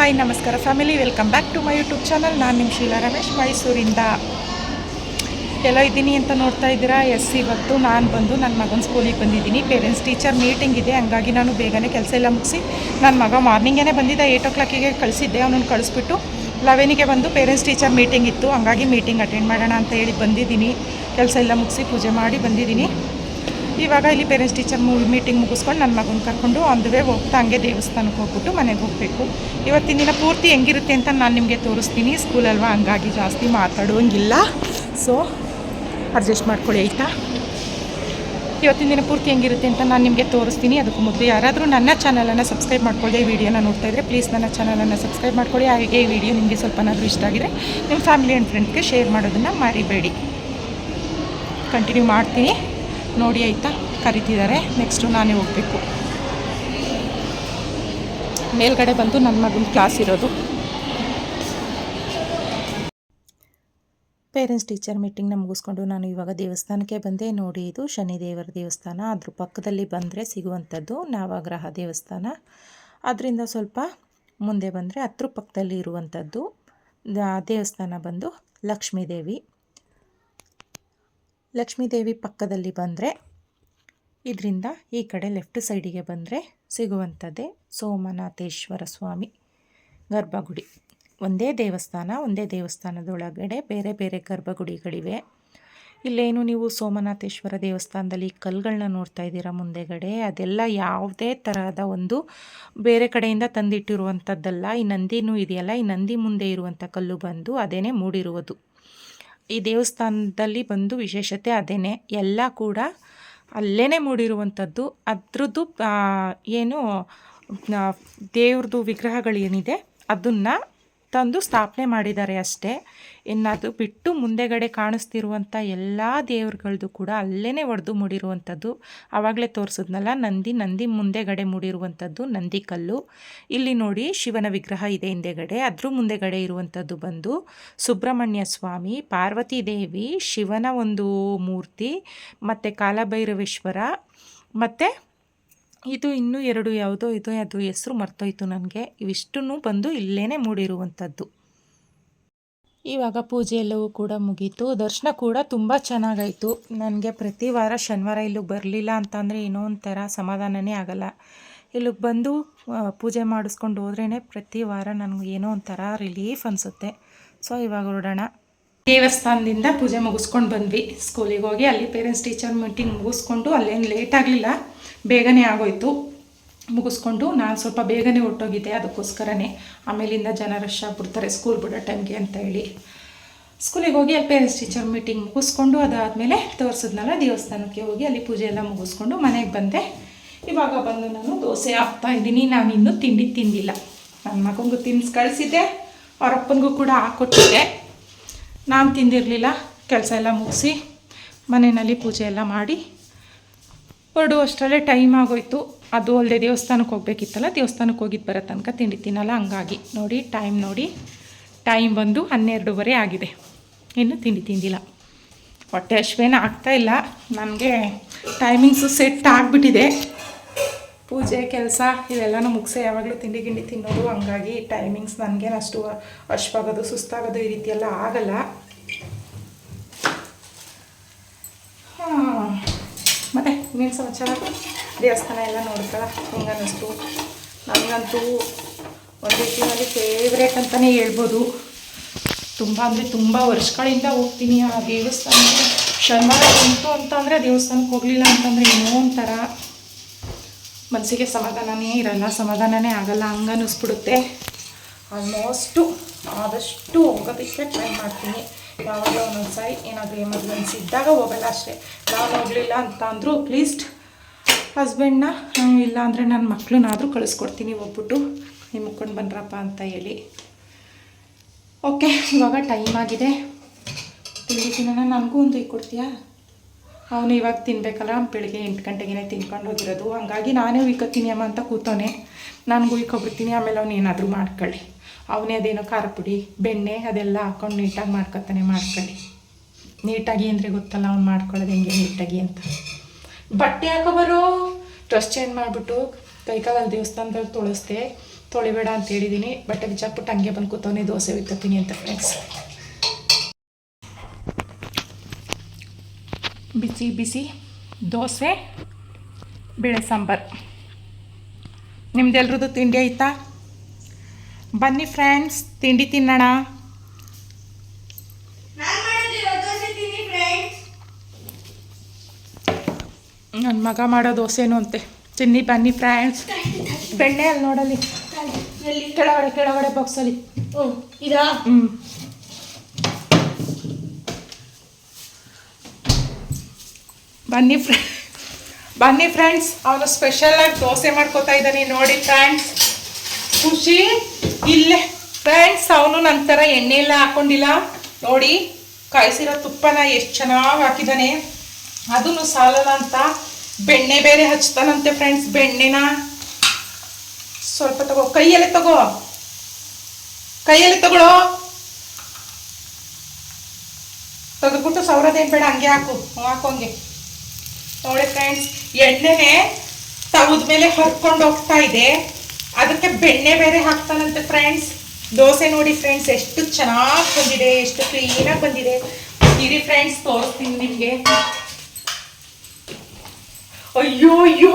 Hi, ನಮಸ್ಕಾರ family. Welcome back to my YouTube channel. ನಾನು ನಿಮ್ಮ ಶೀಲಾ ರಮೇಶ್, ಮೈಸೂರಿಂದ ಎಲ್ಲೋ ಇದ್ದೀನಿ ಅಂತ ನೋಡ್ತಾ ಇದ್ದೀರಾ? ಎಸ್, ಇವತ್ತು ನಾನು ಬಂದು ನನ್ನ ಮಗನ ಸ್ಕೂಲಿಗೆ ಬಂದಿದ್ದೀನಿ. ಪೇರೆಂಟ್ಸ್ ಟೀಚರ್ ಮೀಟಿಂಗ್ ಇದೆ. ಹಂಗಾಗಿ ನಾನು ಬೇಗನೆ ಕೆಲಸ ಎಲ್ಲ ಮುಗಿಸಿ ನನ್ನ ಮಗ ಮಾರ್ನಿಂಗೇ ಬಂದಿದ್ದ ಏಯ್ಟ್ ಓ ಕ್ಲಾಕಿಗೆ ಕಳಿಸಿದ್ದೆ. ಅವನನ್ನು ಕಳಿಸ್ಬಿಟ್ಟು ಲೆವೆನಿಗೆ ಬಂದು ಪೇರೆಂಟ್ಸ್ ಟೀಚರ್ ಮೀಟಿಂಗ್ ಇತ್ತು. ಹಂಗಾಗಿ ಮೀಟಿಂಗ್ ಅಟೆಂಡ್ ಮಾಡೋಣ ಅಂತ ಹೇಳಿ ಬಂದಿದ್ದೀನಿ. ಕೆಲಸ ಎಲ್ಲ ಮುಗಿಸಿ ಪೂಜೆ ಮಾಡಿ ಬಂದಿದ್ದೀನಿ. ಇವಾಗ ಇಲ್ಲಿ ಪೇರೆಂಟ್ಸ್ ಟೀಚರ್ ಮೀಟಿಂಗ್ ಮುಗಿಸ್ಕೊಂಡು ನನ್ನ ಮಗನ ಕರ್ಕೊಂಡು ಆನ್ ದ ವೇ ಹೋಗ್ತಾ ಹಂಗೆ ದೇವಸ್ಥಾನಕ್ಕೆ ಹೋಗ್ಬಿಟ್ಟು ಮನೆಗೆ ಹೋಗಬೇಕು. ಇವತ್ತಿನ ದಿನ ಪೂರ್ತಿ ಹೆಂಗಿರುತ್ತೆ ಅಂತ ನಾನು ನಿಮಗೆ ತೋರಿಸ್ತೀನಿ. ಸ್ಕೂಲಲ್ವಾ ಹಂಗಾಗಿ ಜಾಸ್ತಿ ಮಾತಾಡುವಂಗಿಲ್ಲ ಸೊ ಅಡ್ಜಸ್ಟ್ ಮಾಡ್ಕೊಳ್ಳಿ, ಆಯಿತಾ? ಇವತ್ತಿನ ದಿನ ಪೂರ್ತಿ ಹೆಂಗಿರುತ್ತೆ ಅಂತ ನಾನು ನಿಮಗೆ ತೋರಿಸ್ತೀನಿ. ಅದಕ್ಕೂ ಮೊದಲು ಯಾರಾದರೂ ನನ್ನ ಚಾನಲನ್ನು ಸಬ್ಸ್ಕ್ರೈಬ್ ಮಾಡ್ಕೊಳ್ಳಿ ಈ ವಿಡಿಯೋನ ನೋಡ್ತಾ ಇದ್ದರೆ ಪ್ಲೀಸ್ ನನ್ನ ಚಾನಲನ್ನು ಸಬ್ಸ್ಕ್ರೈಬ್ ಮಾಡ್ಕೊಳ್ಳಿ. ಹಾಗೆ ಈ ವಿಡಿಯೋ ನಿಮಗೆ ಸ್ವಲ್ಪನಾದರೂ ಇಷ್ಟ ಆಗಿದೆ ನಿಮ್ಮ ಫ್ಯಾಮಿಲಿ ಆ್ಯಂಡ್ ಫ್ರೆಂಡ್ಸ್ಗೆ ಶೇರ್ ಮಾಡೋದನ್ನು ಮರಿಬೇಡಿ. ಕಂಟಿನ್ಯೂ ಮಾಡ್ತೀನಿ. ನೋಡಿ ಆಯಿತಾ? ಕರಿತಿದ್ದಾರೆ. ನೆಕ್ಸ್ಟು ನಾನೇ ಹೋಗಬೇಕು. ಮೇಲ್ಗಡೆ ಬಂದು ನನ್ನ ಮಗನ ಕ್ಲಾಸ್ ಇರೋದು. ಪೇರೆಂಟ್ಸ್ ಟೀಚರ್ ಮೀಟಿಂಗ್ನ ಮುಗಿಸ್ಕೊಂಡು ನಾನು ಇವಾಗ ದೇವಸ್ಥಾನಕ್ಕೆ ಬಂದೆ. ನೋಡಿ, ಇದು ಶನಿದೇವರ ದೇವಸ್ಥಾನ. ಅದ್ರ ಪಕ್ಕದಲ್ಲಿ ಬಂದರೆ ಸಿಗುವಂಥದ್ದು ನವಗ್ರಹ ದೇವಸ್ಥಾನ. ಅದರಿಂದ ಸ್ವಲ್ಪ ಮುಂದೆ ಬಂದರೆ ಹತ್ರ ಪಕ್ಕದಲ್ಲಿ ಇರುವಂಥದ್ದು ದೇವಸ್ಥಾನ ಬಂದು ಲಕ್ಷ್ಮೀದೇವಿ. ಲಕ್ಷ್ಮೀದೇವಿ ಪಕ್ಕದಲ್ಲಿ ಬಂದರೆ, ಇದರಿಂದ ಈ ಕಡೆ ಲೆಫ್ಟ್ ಸೈಡಿಗೆ ಬಂದರೆ ಸಿಗುವಂಥದ್ದೇ ಸೋಮನಾಥೇಶ್ವರ ಸ್ವಾಮಿ ಗರ್ಭಗುಡಿ. ಒಂದೇ ದೇವಸ್ಥಾನ, ಒಂದೇ ದೇವಸ್ಥಾನದೊಳಗಡೆ ಬೇರೆ ಬೇರೆ ಗರ್ಭಗುಡಿಗಳಿವೆ. ಇಲ್ಲೇನು ನೀವು ಸೋಮನಾಥೇಶ್ವರ ದೇವಸ್ಥಾನದಲ್ಲಿ ಕಲ್ಲುಗಳನ್ನ ನೋಡ್ತಾ ಇದ್ದೀರಾ ಮುಂದೆಗಡೆ? ಅದೆಲ್ಲ ಯಾವುದೇ ತರಹದ ಒಂದು ಬೇರೆ ಕಡೆಯಿಂದ ತಂದಿಟ್ಟಿರುವಂಥದ್ದಲ್ಲ. ಈ ನಂದಿನೂ ಇದೆಯಲ್ಲ, ಈ ನಂದಿ ಮುಂದೆ ಇರುವಂಥ ಕಲ್ಲು ಬಂದು ಅದೇನೇ ಮೂಡಿರುವುದು. ಈ ದೇವಸ್ಥಾನದಲ್ಲಿ ಬಂದು ವಿಶೇಷತೆ ಅದೇನೆ. ಎಲ್ಲ ಕೂಡ ಅಲ್ಲೇ ಮೂಡಿರುವಂಥದ್ದು. ಅದ್ರದ್ದು ಏನು ದೇವ್ರದ್ದು ವಿಗ್ರಹಗಳೇನಿದೆ ಅದನ್ನು ತಂದು ಸ್ಥಾಪನೆ ಮಾಡಿದ್ದಾರೆ ಅಷ್ಟೇ. ಇನ್ನದು ಬಿಟ್ಟು ಮುಂದೆಗಡೆ ಕಾಣಿಸ್ತಿರುವಂಥ ಎಲ್ಲ ದೇವ್ರುಗಳದ್ದು ಕೂಡ ಅಲ್ಲೇ ಒಡೆದು ಮೂಡಿರುವಂಥದ್ದು. ಆವಾಗಲೇ ತೋರಿಸಿದ್ನಲ್ಲ, ನಂದಿ ನಂದಿ ಮುಂದೆಗಡೆ ಮೂಡಿರುವಂಥದ್ದು, ನಂದಿ ಕಲ್ಲು. ಇಲ್ಲಿ ನೋಡಿ ಶಿವನ ವಿಗ್ರಹ ಇದೆ ಹಿಂದೆಗಡೆ, ಅದ್ರ ಮುಂದೆಗಡೆ ಇರುವಂಥದ್ದು ಬಂದು ಸುಬ್ರಹ್ಮಣ್ಯ ಸ್ವಾಮಿ, ಪಾರ್ವತಿ ದೇವಿ, ಶಿವನ ಒಂದು ಮೂರ್ತಿ, ಮತ್ತು ಕಾಲಭೈರವೇಶ್ವರ, ಮತ್ತು ಇದು ಇನ್ನೂ ಎರಡು ಯಾವುದೋ ಇದು ಅದು ಹೆಸರು ಮರ್ತೋಯ್ತು ನನಗೆ. ಇವಿಷ್ಟೂ ಬಂದು ಇಲ್ಲೇ ಮೂಡಿರುವಂಥದ್ದು. ಇವಾಗ ಪೂಜೆ ಎಲ್ಲವೂ ಕೂಡ ಮುಗೀತು. ದರ್ಶನ ಕೂಡ ತುಂಬ ಚೆನ್ನಾಗಾಯಿತು. ನನಗೆ ಪ್ರತಿ ವಾರ ಶನಿವಾರ ಇಲ್ಲಿಗೆ ಬರಲಿಲ್ಲ ಅಂತಂದರೆ ಏನೋ ಒಂಥರ ಸಮಾಧಾನನೇ ಆಗಲ್ಲ. ಇಲ್ಲಿಗೆ ಬಂದು ಪೂಜೆ ಮಾಡಿಸ್ಕೊಂಡು ಹೋದ್ರೇ ಪ್ರತಿ ವಾರ ನನಗೆ ಏನೋ ಒಂಥರ ರಿಲೀಫ್ ಅನಿಸುತ್ತೆ. ಸೊ ಇವಾಗ ಹೊರಡೋಣ. ದೇವಸ್ಥಾನದಿಂದ ಪೂಜೆ ಮುಗಿಸ್ಕೊಂಡು ಬಂದ್ವಿ. ಸ್ಕೂಲಿಗೆ ಹೋಗಿ ಅಲ್ಲಿ ಪೇರೆಂಟ್ಸ್ ಟೀಚರ್ ಮೀಟಿಂಗ್ ಮುಗಿಸ್ಕೊಂಡು ಅಲ್ಲೇನು ಲೇಟ್ ಆಗಲಿಲ್ಲ. ಬೇಗನೆ ಆಗೋಯ್ತು. ಮುಗಿಸ್ಕೊಂಡು ನಾನು ಸ್ವಲ್ಪ ಬೇಗನೆ ಹೊರಟೋಗಿದ್ದೆ, ಅದಕ್ಕೋಸ್ಕರನೇ. ಆಮೇಲಿಂದ ಜನ ರಶ್ ಆಗ್ಬಿಡ್ತಾರೆ ಸ್ಕೂಲ್ ಬಿಡೋ ಟೈಮ್ಗೆ ಅಂತ ಹೇಳಿ. ಸ್ಕೂಲಿಗೆ ಹೋಗಿ ಅಲ್ಲಿ ಪೇರೆಂಟ್ಸ್ ಟೀಚರ್ ಮೀಟಿಂಗ್ ಮುಗಿಸ್ಕೊಂಡು ಅದಾದಮೇಲೆ ತೋರಿಸಿದ್ನಲ್ಲ ದೇವಸ್ಥಾನಕ್ಕೆ ಹೋಗಿ ಅಲ್ಲಿ ಪೂಜೆ ಎಲ್ಲ ಮುಗಿಸ್ಕೊಂಡು ಮನೆಗೆ ಬಂದೆ. ಇವಾಗ ಬಂದು ನಾನು ದೋಸೆ ಹಾಕ್ತಾ ಇದ್ದೀನಿ, ನಾನು ಇನ್ನೂ ತಿಂಡಿ ತಿಂದಿಲ್ಲ. ನನ್ನ ಮಗನಿಗೂ ತಿನ್ನಿಸಿ ಕಳಿಸಿದ್ದೆ, ಅವರಪ್ಪನಿಗೂ ಕೂಡ ಹಾಕ್ಕೊಟ್ಟಿದ್ದೆ ನಾನು ತಿಂದಿರಲಿಲ್ಲ, ಕೆಲಸ ಎಲ್ಲ ಮುಗಿಸಿ ಮನೆಯಲ್ಲಿ ಪೂಜೆ ಎಲ್ಲ ಮಾಡಿ ಹೊರಡು ಅಷ್ಟರಲ್ಲೇ ಟೈಮ್ ಆಗೋಯ್ತು. ಅದು ಅಲ್ಲದೆ ದೇವಸ್ಥಾನಕ್ಕೆ ಹೋಗ್ಬೇಕಿತ್ತಲ್ಲ, ದೇವಸ್ಥಾನಕ್ಕೆ ಹೋಗಿದ್ದು ಬರೋ ತನಕ ತಿಂಡಿ ತಿನ್ನಲ್ಲ, ಹಂಗಾಗಿ. ನೋಡಿ ಟೈಮ್ ನೋಡಿ. ಟೈಮ್ ಬಂದು ಹನ್ನೆರಡೂವರೆ ಆಗಿದೆ. ಇನ್ನು ತಿಂಡಿ ತಿಂದಿಲ್ಲ. ಹೊಟ್ಟೆ ಅಶ್ವೇನ ಆಗ್ತಾ ಇಲ್ಲ. ನನಗೆ ಟೈಮಿಂಗ್ಸು ಸೆಟ್ ಆಗಿಬಿಟ್ಟಿದೆ. ಪೂಜೆ, ಕೆಲಸ, ಇವೆಲ್ಲನೂ ಮುಗಿಸಿ. ಯಾವಾಗಲೂ ತಿಂಡಿ ಗಿಂಡಿ ತಿನ್ನೋದು, ಹಂಗಾಗಿ ಟೈಮಿಂಗ್ಸ್ ನನಗೇನು ಅಷ್ಟು ಅಶ್ವಾಗೋದು, ಸುಸ್ತಾಗೋದು ಈ ರೀತಿಯೆಲ್ಲ ಆಗಲ್ಲ ಹಾಂ ಮತ್ತು ಇನ್ನೇನು ಸಮಾಚಾರ? ದೇವಸ್ಥಾನ ಎಲ್ಲ ನೋಡ್ತಾ ಹಿಂಗೆ ಅನ್ನಿಸ್ತು ನನಗಂತೂ ಒಂದು ರೀತಿಯಲ್ಲಿ ಫೇವ್ರೇಟ್ ಅಂತಲೇ ಹೇಳ್ಬೋದು. ತುಂಬ ಅಂದರೆ ತುಂಬ ವರ್ಷಗಳಿಂದ ಹೋಗ್ತೀನಿ ಆ ದೇವಸ್ಥಾನ ಶನಿವಾರ ಬಂತು ಅಂತಂದರೆ ದೇವಸ್ಥಾನಕ್ಕೆ ಹೋಗಲಿಲ್ಲ ಅಂತಂದರೆ ಏನೋ ಒಂಥರ ಮನಸ್ಸಿಗೆ ಸಮಾಧಾನನೇ ಇರಲ್ಲ, ಸಮಾಧಾನನೇ ಆಗಲ್ಲ ಹಂಗೆ ಅನ್ನಿಸ್ಬಿಡುತ್ತೆ ಆಲ್ಮೋಸ್ಟು ಆದಷ್ಟು ಹೋಗೋದಕ್ಕೆ ಟ್ರೈ ಮಾಡ್ತೀನಿ. ಯಾವಾಗ ಒಂದೊಂದು ಸಾರಿ ಏನಾದರೂ ಎಮರ್ಜೆನ್ಸಿ ಇದ್ದಾಗ ಹೋಗಲ್ಲ ಅಷ್ಟೇ. ನಾನು ಹೋಗಲಿಲ್ಲ ಅಂತ ಅಂದರೂ ಪ್ಲೀಸ್ಟ್ ಹಸ್ಬೆಂಡ್ನ ಇಲ್ಲ ಅಂದರೆ ನನ್ನ ಮಕ್ಕಳನ್ನಾದರೂ ಕಳಿಸ್ಕೊಡ್ತೀನಿ ಹೋಗ್ಬಿಟ್ಟು ನೀವು ಮುಕ್ಕೊಂಡು ಬನ್ರಪ್ಪ ಅಂತ ಹೇಳಿ. ಓಕೆ ಇವಾಗ ಟೈಮ್ ಆಗಿದೆ. ತಿಳಿ ತಿನ್ನೋಣ. ನನಗೂ ಒಂದು ಈಗ ಅವನು ಇವಾಗ ತಿನ್ಬೇಕಲ್ಲ, ಬೆಳಿಗ್ಗೆ ಎಂಟು ಗಂಟೆಗೆ ತಿನ್ಕೊಂಡು ಹೋಗಿರೋದು. ಹಂಗಾಗಿ ನಾನೇ ಉಯ್ಕೊತೀನಿ ಅಮ್ಮ ಅಂತ ಕೂತವನೆ ನನಗೂ ಉಯ್ಕೊಬಿಡ್ತೀನಿ ಆಮೇಲೆ ಅವನು ಏನಾದರೂ ಮಾಡ್ಕೊಳ್ಳಿ. ಅವನೇ ಅದೇನೋ ಖಾರ ಪುಡಿ ಬೆಣ್ಣೆ ಅದೆಲ್ಲ ಹಾಕೊಂಡು ನೀಟಾಗಿ ಮಾಡ್ಕೊತಾನೆ, ಮಾಡ್ಕೊಳ್ಳಿ. ನೀಟಾಗಿ ಅಂದರೆ ಗೊತ್ತಲ್ಲ ಅವ್ನು ಮಾಡ್ಕೊಳ್ಳೋದು ಹೆಂಗೆ ನೀಟಾಗಿ ಅಂತ. ಬಟ್ಟೆ ಹಾಕೋ ಬರೋ, ಡ್ರೆಸ್ ಚೇಂಜ್ ಮಾಡಿಬಿಟ್ಟು ಕೈಕಾಲಲ್ಲಿ ದೇವಸ್ಥಾನದಲ್ಲಿ ತೊಳಸ್ದೆ, ತೊಳಿಬೇಡ ಅಂತ ಹೇಳಿದ್ದೀನಿ ಬಟ್ಟೆ ಬಿಚ್ಚಾಕ್ಬಿಟ್ಟು ಹಂಗೆ ಬಂದು ಕೂತವನೇ ದೋಸೆ ಬಿತ್ತೀನಿ ಅಂತ ಫ್ರೆಂಡ್ಸ್ ಬಿಸಿ ಬಿಸಿ ದೋಸೆ, ಬೇಳೆ ಸಾಂಬಾರು. ನಿಮ್ದೆಲ್ರದ್ದು ತಿಂಡಿ ಆಯ್ತಾ? ಬನ್ನಿ ಫ್ರೆಂಡ್ಸ್ ತಿಂಡಿ ತಿನ್ನೋಣ. ನನ್ನ ಮಗ ಮಾಡೋ ದೋಸೆನು ಅಂತೆ. ತಿನ್ನಿ ಬನ್ನಿ ಫ್ರೆಂಡ್ಸ್ ಬೆಣ್ಣೆ ಅಲ್ಲಿ ನೋಡಲಿ ಕೆಳಗಡೆ ಕೆಳಗಡೆ ಬಾಕ್ಸಲ್ಲಿ ಓ ಇದಾ? ಹ್ಞೂ ಬನ್ನಿ ಫ್ರೆ ಬನ್ನಿ ಫ್ರೆಂಡ್ಸ್ ಅವನು ಸ್ಪೆಷಲಾಗಿ ದೋಸೆ ಮಾಡ್ಕೋತಾ ಇದ್ದಾನೆ ನೋಡಿ ಫ್ರೆಂಡ್ಸ್ ಖುಷಿ? ಇಲ್ಲೇ. ಫ್ರೆಂಡ್ಸ್ ಅವನು ನಂತರ ಎಣ್ಣೆ ಎಲ್ಲ ಹಾಕೊಂಡಿಲ್ಲ. ನೋಡಿ, ಕಾಯಿಸಿರೋ ತುಪ್ಪನ ಎಷ್ಟು ಚೆನ್ನಾಗಿ ಹಾಕಿದ್ದಾನೆ ಅದನ್ನು ಸಾಲಲ್ಲ ಅಂತ ಬೆಣ್ಣೆ ಬೇರೆ ಹಚ್ತಾನಂತೆ ಫ್ರೆಂಡ್ಸ್ ಬೆಣ್ಣೆನ. ಸ್ವಲ್ಪ ತಗೋ, ಕೈಯಲ್ಲಿ ತಗೋ. ಕೈಯಲ್ಲಿ ತಗೊಳೋ. ತೆಗೆದ್ಬಿಟ್ಟು ಸೌರದೇನು ಬೇಡ, ಹಂಗೆ ಹಾಕು. ಹಾಕೋಂಗೆ ನೋಡಿ ಫ್ರೆಂಡ್ಸ್ ಎಣ್ಣೆನೆ ಮೇಲೆ ಹರ್ಕೊಂಡು ಹೋಗ್ತಾ ಇದೆ. ಅದಕ್ಕೆ ಬೆಣ್ಣೆ ಬೇರೆ ಹಾಕ್ತಾನಂತೆ ಫ್ರೆಂಡ್ಸ್ ದೋಸೆ ನೋಡಿ ಫ್ರೆಂಡ್ಸ್ ಎಷ್ಟು ಚೆನ್ನಾಗಿ ಬಂದಿದೆ ಎಷ್ಟು ಕ್ಲೀನಾಗಿ ಬಂದಿದೆ. ಇರಿ ಫ್ರೆಂಡ್ಸ್ ತೋರಿಸ್ತೀನಿ ನಿಮಗೆ. ಅಯ್ಯೋ ಅಯ್ಯೋ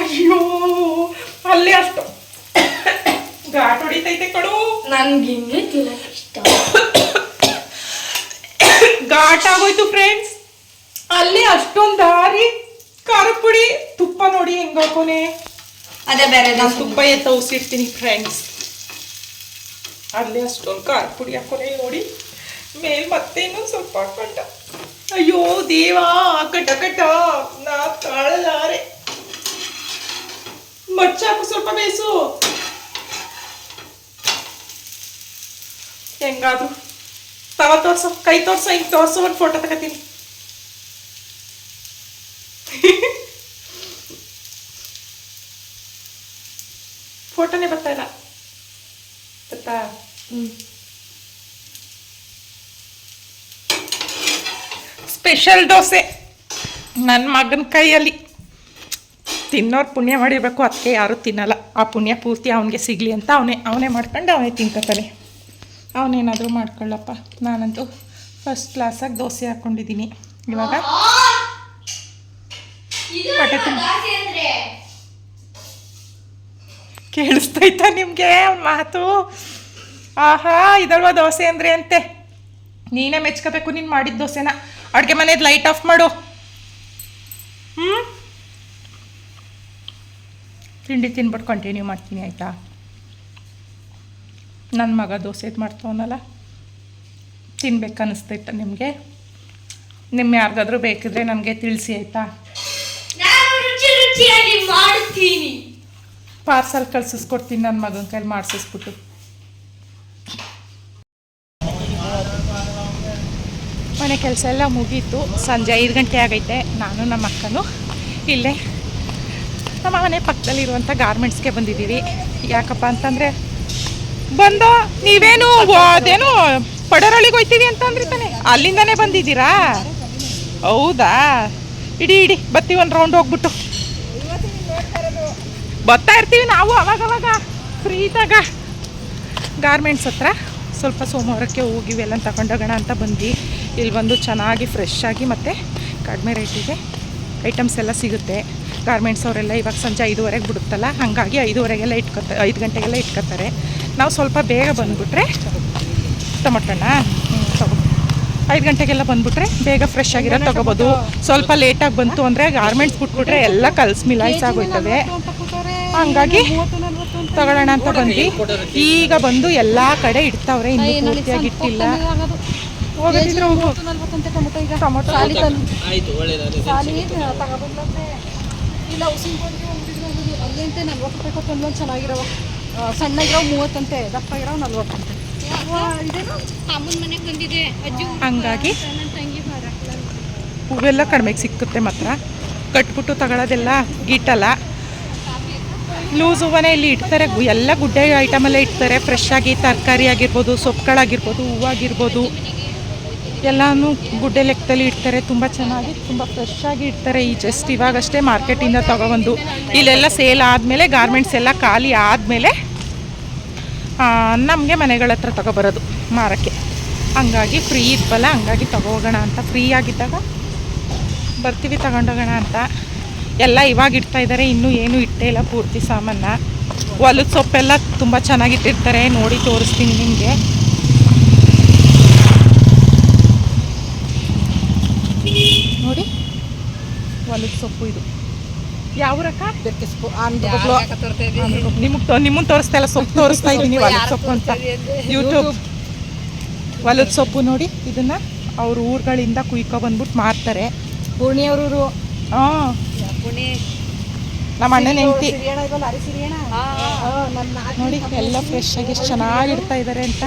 ಅಯ್ಯೋ. ಅಲ್ಲೇ ಅಷ್ಟು. ಘಾಟ್ ಹೊಡಿತೈತೆ ಕಡು ನನ್ಗೆ ಹಿಂಗೆ ಇಷ್ಟ. ಘಾಟ್ ಆಗೋಯ್ತು ಫ್ರೆಂಡ್ಸ್ ಅಲ್ಲಿ ಅಷ್ಟೊಂದು ದಾರಿ. ಖಾರ ಪುಡಿ. ತುಪ್ಪ ನೋಡಿ ಹೆಂಗ್ ಹಾಕೋನೆ. ಅದೇ ಬೇರೆ ನಾನು ತುಪ್ಪ ಎತ್ತ ಉಸಿರ್ತೀನಿ ಫ್ರೆಂಡ್ಸ್ ಅಲ್ಲಿ ಅಷ್ಟೊಂದು ಖಾರ ಪುಡಿ ಹಾಕೋನೆ ನೋಡಿ. ಮೇಲೆ ಮತ್ತೆ ಇನ್ನೊಂದು ಸ್ವಲ್ಪ ಹಾಕೊಂಡ. ಅಯ್ಯೋ ದೇವಾ ಕಟ ಕಟ. ನಾ ತಾಳಲಾರೆ. ಮಚ್ಚಾಕು ಸ್ವಲ್ಪ ಬೇಸು. ಹೆಂಗಾದ್ರು. ತವ ತೋರ್ಸು ಕೈ ತೋರ್ಸು ಹಿಂಗೆ ತೋರ್ಸು ಒಂದು ಫೋಟೋ ತಗೋತೀನಿ. ಫೋಟೋನೇ ಬರ್ತಾ ಇಲ್ಲ. ಗೊತ್ತಾ? ಸ್ಪೆಷಲ್ ದೋಸೆ ನನ್ನ ಮಗನ ಕೈಯಲ್ಲಿ. ತಿನ್ನೋರು ಪುಣ್ಯ ಮಾಡಿರಬೇಕು ಅದಕ್ಕೆ ಯಾರೂ ತಿನ್ನಲ್ಲ. ಆ ಪುಣ್ಯ ಪೂರ್ತಿ ಅವನಿಗೆ ಸಿಗಲಿ ಅಂತ ಅವನೇ ಅವನೇ ಮಾಡ್ಕೊಂಡು ಅವನೇ ತಿನ್ಕೋತಾನೆ. ಅವನೇನಾದರೂ ಮಾಡ್ಕೊಳ್ಳಪ್ಪ. ನಾನಂತೂ ಫಸ್ಟ್ ಕ್ಲಾಸಾಗಿ ದೋಸೆ ಹಾಕ್ಕೊಂಡಿದ್ದೀನಿ ಇವಾಗ ಹೊಟ್ಟೆ ತುಂಬ ಅಂದ್ರೆ ಕೇಳಿಸ್ತೈತಾ ನಿಮಗೆ ಅವ್ನ ಮಾತು? ಆಹಾ ಇದಲ್ವಾ ದೋಸೆ ಅಂದರೆ ಅಂತೆ? ನೀನೇ ಮೆಚ್ಕೋಬೇಕು ನೀನು ಮಾಡಿದ ದೋಸೆನ. ಅಡುಗೆ ಮನೇದು ಲೈಟ್ ಆಫ್ ಮಾಡು. ಹ್ಞೂ ತಿಂಡಿ ತಿನ್ಬಿಟ್ಟು ಕಂಟಿನ್ಯೂ ಮಾಡ್ತೀನಿ, ಆಯಿತಾ? ನನ್ನ ಮಗ ದೋಸೆ ಮಾಡ್ತವನಲ್ಲ? ತಿನ್ಬೇಕು ಅನ್ನಿಸ್ತೈತ ನಿಮಗೆ? ನಿಮ್ಮ ಯಾರಿಗಾದ್ರೂ ಬೇಕಿದ್ರೆ ನನಗೆ ತಿಳಿಸಿ, ಆಯಿತಾ? ಮಾಡ್ತೀನಿ. ಪಾರ್ಸಲ್ ಕಳ್ಸಿಸ್ಕೊಡ್ತೀನಿ ನನ್ನ ಮಗನ ಕೈಲಿ ಮಾಡಿಸಿಸ್ಬಿಟ್ಟು. ಮನೆ ಕೆಲಸ ಎಲ್ಲ ಮುಗೀತು. ಸಂಜೆ ಐದು ಗಂಟೆ ಆಗೈತೆ, ನಾನು ನಮ್ಮ ಅಕ್ಕನೂ ಇಲ್ಲೇ. ನಮ್ಮ ಮನೆ ಪಕ್ಕದಲ್ಲಿರುವಂಥ ಗಾರ್ಮೆಂಟ್ಸ್ಗೆ ಬಂದಿದ್ದೀವಿ. ಯಾಕಪ್ಪ ಅಂತಂದರೆ, ಬಂದು ನೀವೇನು ಅದೇನು ಪಡರೊಳಿಗೆ ಹೋಯ್ತೀವಿ ಅಂತ ಅಂದ್ರಿ ತಾನೆ, ಅಲ್ಲಿಂದನೇ ಬಂದಿದ್ದೀರಾ? ಹೌದಾ? ಇಡಿ ಇಡಿ, ಬತ್ತಿ ಒಂದು ರೌಂಡ್ ಹೋಗ್ಬಿಟ್ಟು. ಬರ್ತಾ ಇರ್ತೀವಿ ನಾವು ಅವಾಗವಾಗ ಫ್ರೀ ಇದ್ದಾಗ. ಗಾರ್ಮೆಂಟ್ಸ್ ಹತ್ರ ಸ್ವಲ್ಪ ಸೋಮವಾರಕ್ಕೆ ಹೋಗಿ ಇವೆಲ್ಲ ತಗೊಂಡೋಗೋಣ ಅಂತ ಬಂದು ಇಲ್ಲಿ ಬಂದು ಚೆನ್ನಾಗಿ ಫ್ರೆಶ್ ಆಗಿ ಮತ್ತು ಕಡಿಮೆ ರೇಟಿಗೆ ಐಟಮ್ಸ್ ಎಲ್ಲ ಸಿಗುತ್ತೆ. ಗಾರ್ಮೆಂಟ್ಸ್ ಅವರೆಲ್ಲ ಇವಾಗ ಸಂಜೆ ಐದುವರೆಗೆ ಬಿಡುತ್ತಲ್ಲ ಹಾಗಾಗಿ ಐದುವರೆಗೆಲ್ಲ ಇಟ್ಕೊತ ಐದು ಗಂಟೆಗೆಲ್ಲ ಇಟ್ಕೊತಾರೆ. ನಾವು ಸ್ವಲ್ಪ ಬೇಗ ಬಂದುಬಿಟ್ರೆ ಟೊಮಟೊಣ್ಣ ಹ್ಞೂ ತಗೋ. ಐದು ಗಂಟೆಗೆಲ್ಲ ಬಂದುಬಿಟ್ರೆ ಬೇಗ ಫ್ರೆಶ್ ಆಗಿರೋ ತೊಗೋಬೋದು. ಸ್ವಲ್ಪ ಲೇಟಾಗಿ ಬಂತು ಅಂದರೆ ಗಾರ್ಮೆಂಟ್ಸ್ ಬಿಟ್ಬಿಟ್ರೆ ಎಲ್ಲ ಕಲ್ಸ್ ಮಿಲಾಯ್ಸ್ ಆಗೋಯ್ತವೆ ಹಂಗಾಗಿ ತಗೊಳ್ಳೋಣ ಅಂತ ಬಂದ್ವಿ. ಈಗ ಬಂದು ಎಲ್ಲ ಕಡೆ ಇಡ್ತಾವ್ರೆ ಇನ್ನು ಪೂರ್ತಿಯಾಗಿ ಇಟ್ಟಿಲ್ಲ. ಹೋಗೋದಿದ್ರೆ ಟೊಮೊಟೊ ಇಲ್ಲ ಉಸಿನ್ ಅಲ್ಲಿಂತೆ ನಲ್ವತ್ತು ರೂಪಾಯಿ ಕೊಟ್ಟು ಒಂದೊಂದು ಚೆನ್ನಾಗಿರವ. ಆ, ಸಣ್ಣಗಿರೋ ಮೂವತ್ತಂತೆ ಇರೋ ನಲ್ವತ್ತಂತೆ ಇದೇನು ಅಮ್ಮನ ಮನೆಗೆ ಬಂದಿದೆ ಅಜ್ಜು. ಹಂಗಾಗಿ ಹೂವೆಲ್ಲ ಕಡಿಮೆಗೆ ಸಿಕ್ಕುತ್ತೆ ಮಾತ್ರ. ಕಟ್ಬಿಟ್ಟು ತಗೊಳ್ಳೋದೆಲ್ಲ ಗಿಟ್ಟಲ್ಲ ಲೂಸ್ ಹೂವನೇ ಇಲ್ಲಿ ಇಡ್ತಾರೆ. ಎಲ್ಲ ಗುಡ್ಡೆ ಐಟಮಲ್ಲೇ ಇಡ್ತಾರೆ. ಫ್ರೆಶ್ ಆಗಿ, ತರಕಾರಿ ಆಗಿರ್ಬೋದು, ಸೊಪ್ಪುಗಳಾಗಿರ್ಬೋದು, ಹೂವಾಗಿರ್ಬೋದು. ಎಲ್ಲನೂ ಗುಡ್ಡೆ ಲೆಕ್ಕದಲ್ಲಿ ಇಡ್ತಾರೆ. ತುಂಬ ಚೆನ್ನಾಗಿ, ತುಂಬ ಫ್ರೆಶ್ ಆಗಿ ಇಡ್ತಾರೆ. ಈ ಜಸ್ಟ್ ಇವಾಗಷ್ಟೇ ಮಾರ್ಕೆಟಿಂದ ತಗೊಬಂದು ಇಲ್ಲೆಲ್ಲ ಸೇಲ್ ಆದಮೇಲೆ ಗಾರ್ಮೆಂಟ್ಸ್ ಎಲ್ಲ ಖಾಲಿ ಆದಮೇಲೆ ನಮಗೆ ಮನೆಗಳ ಹತ್ರ ತಗೋಬರೋದು ಮಾರಕ್ಕೆ. ಹಂಗಾಗಿ ಫ್ರೀ ಇದ್ವಲ್ಲ, ಹಂಗಾಗಿ ತಗೋಗೋಣ ಅಂತ. ಫ್ರೀ ಆಗಿದ್ದಾಗ ಬರ್ತೀವಿ, ತಗೊಂಡೋಗೋಣ ಅಂತ. ಎಲ್ಲ ಇವಾಗ ಇಡ್ತಾ ಇದ್ದಾರೆ. ಇನ್ನೂ ಏನೂ ಇಟ್ಟೇ ಇಲ್ಲ ಪೂರ್ತಿ ಸಾಮಾನ ಹೊಲದ ಸೊಪ್ಪೆಲ್ಲ ತುಂಬ ಚೆನ್ನಾಗಿಟ್ಟಿರ್ತಾರೆ. ನೋಡಿ ತೋರಿಸ್ತೀನಿ ನಿಮಗೆ. ನೋಡಿ ಹೊಲದ ಸೊಪ್ಪು ಇದು. ಯಾವ ಸೊಪ್ಪು. ನಿಮಗೆ ನಿಮ್ಮನ್ನು ತೋರಿಸ್ತಾ ಇಲ್ಲ ಸೊಪ್ಪು ತೋರಿಸ್ತಾ ಇದ್ದೀನಿ ಹೊಲದ ಸೊಪ್ಪು ಅಂತ. ಯೂಟ್ಯೂಬ್ ಹೊಲದ ಸೊಪ್ಪು ನೋಡಿ ಇದನ್ನ ಅವ್ರ ಊರುಗಳಿಂದ ಕುಯ್ಕೊ ಬಂದ್ಬಿಟ್ಟು ಮಾರ್ತಾರೆ. ಪೂರ್ಣಿಯವರು ಹಾಂ ನಮ್ಮ ಅಣ್ಣನ ಹೆಂಡತಿ. ನೋಡಿ ಎಲ್ಲ ಫ್ರೆಶ್ ಆಗಿ ಎಷ್ಟು ಚೆನ್ನಾಗಿ ಇಡ್ತಾ ಇದ್ದಾರೆ ಅಂತ.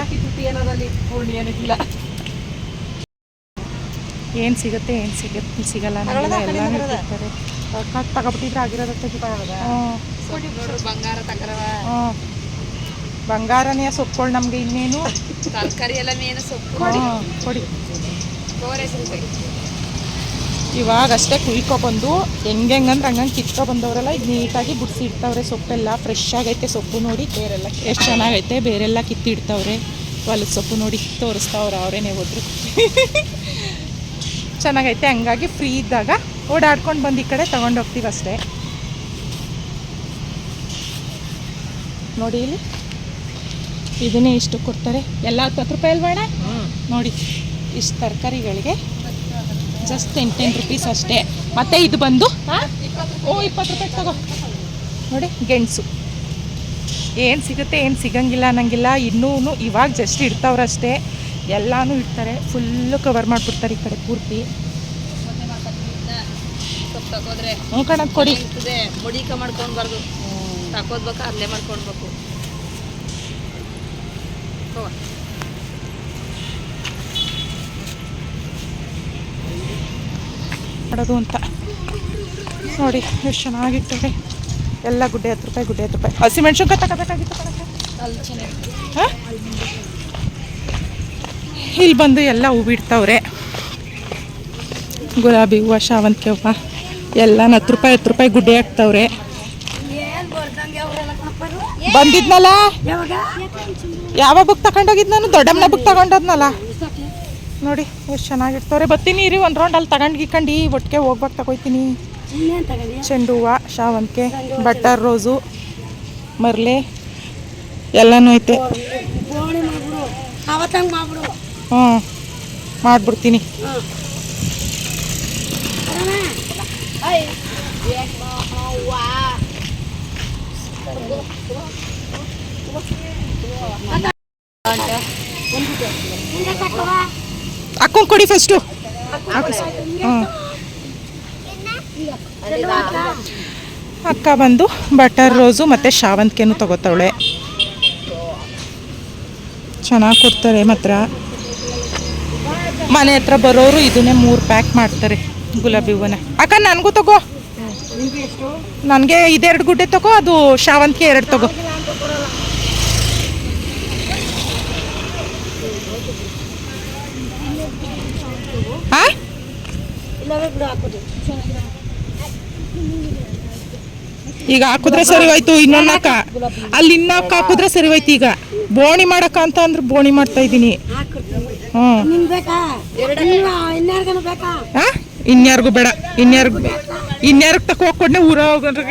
ಏನು ಸಿಗುತ್ತೆ ಏನು ಸಿಗುತ್ತೆ ಸಿಗಲ್ಲ ಅನ್ನೋದೆಲ್ಲ ಎಲ್ಲಾನು ಇಟ್ಟಿರ್ತಾರೆ ಕಟ್ ತಗೊಬಿಟ್ಟಿದ್ರೆ ಆಗಿರೋದಕ್ಕೆ ಹ್ಞೂ ಬಂಗಾರ ತಕರವ ಹ್ಞೂ ಬಂಗಾರನೇ ಸೊಪ್ಪುಗಳು ನಮಗೆ ಇನ್ನೇನು? ತರಕಾರಿ ಎಲ್ಲ ಮೇನು ಸೊಪ್ಪು. ಕೊಡಿ. ಕೊಡಿ ಇವಾಗ ಅಷ್ಟೇ ಕುಯ್ಕೊಬಂದು ಹೆಂಗೆ ಹೆಂಗಂದ್ರೆ ಹಂಗಂಗೆ ಕಿತ್ಕೊ ಬಂದವರಲ್ಲ ಇದು ನೀಟಾಗಿ ಬಿಡಿಸಿ ಇಡ್ತಾವ್ರೆ ಸೊಪ್ಪೆಲ್ಲ. ಫ್ರೆಶ್ ಆಗೈತೆ ಸೊಪ್ಪು ನೋಡಿ ಬೇರೆಲ್ಲ ಎಷ್ಟು ಚೆನ್ನಾಗೈತೆ ಬೇರೆಲ್ಲ ಕಿತ್ತಿ ಇಡ್ತಾವ್ರೆ. ಹೊಲದ ಸೊಪ್ಪು ನೋಡಿ ತೋರಿಸ್ತಾವ್ರೆ ಅವರೇನೆ ಹೋದ್ರು. ಚೆನ್ನಾಗೈತೆ ಹಂಗಾಗಿ ಫ್ರೀ ಇದ್ದಾಗ ಓಡಾಡ್ಕೊಂಡು ಬಂದು ಈ ಕಡೆ ತಗೊಂಡೋಗ್ತೀವಿ ಅಷ್ಟೇ. ನೋಡಿ ಇಲ್ಲಿ. ಇದನ್ನೇ ಇಷ್ಟು ಕೊಡ್ತಾರೆ. ಎಲ್ಲ ಹತ್ತು ರೂಪಾಯಿ ಅಲ್ವಾಣ ನೋಡಿ ಇಷ್ಟು ತರಕಾರಿಗಳಿಗೆ ಜಸ್ಟ್ ಎಂಟೆಂಟು ರುಪೀಸ್ ಅಷ್ಟೇ. ಮತ್ತೆ ಇದು ಬಂದು? ಓ ಇಪ್ಪತ್ತು ರೂಪಾಯಿ ತಗೋ. ನೋಡಿ ಗೆಣಸು. ಏನು ಸಿಗುತ್ತೆ ಏನು ಸಿಗಂಗಿಲ್ಲ ಅನ್ನಂಗಿಲ್ಲ. ಇನ್ನೂ ಇವಾಗ ಜಸ್ಟ್ ಇಡ್ತಾವ್ರಷ್ಟೇ. ಎಲ್ಲಾನು ಇಡ್ತಾರೆ. ಫುಲ್ಲು ಕವರ್ ಮಾಡಿಬಿಡ್ತಾರೆ ಈ ಕಡೆ ಪೂರ್ತಿ. ಹ್ಞೂ ಕಣಕ್ ಕೊಡಿ. ಮುಡಿಕ ಮೊಡಿಕ ಮಾಡ್ಕೊಂಡ್ಬಾರ್ದು ತಕೋದ್ಬೇಕು ಅಲ್ಲೇ ಮಾಡ್ಕೊಳ್ಬೇಕು. ಮಾಡೋದು ಅಂತ. ನೋಡಿ, ಎಷ್ಟು ಚೆನ್ನಾಗಿರ್ತದೆ. ಎಲ್ಲ ಗುಡ್ಡೆ ಹತ್ತು ರೂಪಾಯಿ, ಗುಡ್ಡೆ ಹತ್ತು ರೂಪಾಯಿ. ಹಸಿಮೆಣ್ಸಿನ್ಕಾಯಿ ತಗೋಬೇಕಾಗಿತ್ತು ಇಲ್ಲಿ ಬಂದು ಎಲ್ಲ ಹೂ ಬಿಡ್ತಾವ್ರೆ. ಗುಲಾಬಿ ಹೂವು ಶಾವಂತಿಗೆ ಹೂವು ಎಲ್ಲ ಹತ್ತು ರೂಪಾಯಿ ಹತ್ತು ರೂಪಾಯಿ ಗುಡ್ಡೆ ಹಾಕ್ತಾವ್ರೆ. ಬಂದಿದ್ನಲ್ಲ? ಯಾವ ಬುಕ್ ತಗೊಂಡೋಗಿದ್ ನಾನು? ದೊಡ್ಡಮ್ಮನ ಬುಕ್ ತಗೊಂಡದ್ನಲ್ಲ? ನೋಡಿ ಎಷ್ಟು ಚೆನ್ನಾಗಿರ್ತವ್ರೆ ಬರ್ತೀನಿ ಇರಿ ಒಂದು ರೌಂಡ್ ಅಲ್ಲಿ ತಗೊಂಡು ಗೀಕಂಡು ಒಟ್ಟಿಗೆ ಹೋಗ್ಬೇಕು ತಗೋತೀನಿ ಚೆಂಡು ಹೂವು ಶಾವಂತಿಗೆ ಬಟರ್ ರೋಸು ಮರ್ಲೆ ಎಲ್ಲನೂ ಐತೆ. ಹ್ಞೂ ಮಾಡಿಬಿಡ್ತೀನಿ. ಒಂದು ಮಾಡ್ಬಿಡ್ತೀನಿ ಅಕ್ಕೊಂಡ್ ಕೊಡಿ ಫಸ್ಟು ಅಕ್ಕ ಬಂದು ಬಟರ್ ರೋಸು ಮತ್ತು ಶಾವಂತಿಗೆನೂ ತಗೋತಾವಳೆ. ಚೆನ್ನಾಗಿ ಕೊಡ್ತಾರೆ ಮಾತ್ರ. ಮನೆ ಹತ್ರ ಬರೋರು ಇದನ್ನೇ ಮೂರು ಪ್ಯಾಕ್ ಮಾಡ್ತಾರೆ ಗುಲಾಬಿ ಹೂವನ. ಅಕ್ಕ, ನನಗೂ ತಗೋ. ನನಗೆ ಇದೆರಡು ಗುಡ್ಡೆ ತಗೋ, ಅದು ಶಾವಂತಿಗೆ ಎರಡು ತಗೋ. ಈಗ ಹಾಕಿದ್ರೆ ಸರಿ ಹೋಯ್ತು ಇನ್ನೊಂದು ಹಾಕ. ಅಲ್ಲಿ ಇನ್ನೊಕ್ಕ ಹಾಕಿದ್ರೆ ಸರಿ ಹೋಯ್ತು ಈಗ. ಬೋಣಿ ಮಾಡಕ್ಕ ಅಂತ ಅಂದ್ರೆ ಬೋಣಿ ಮಾಡ್ತಾ ಇದ್ದೀನಿ? ಇನ್ಯಾರಿಗೂ ಬೇಡ ಇನ್ಯಾರಿಗೂ ಇನ್ಯಾರಿಗೆ ತಕ್ಕ ಹೋಗ್ಕೊಡ್ನೆ ಊರ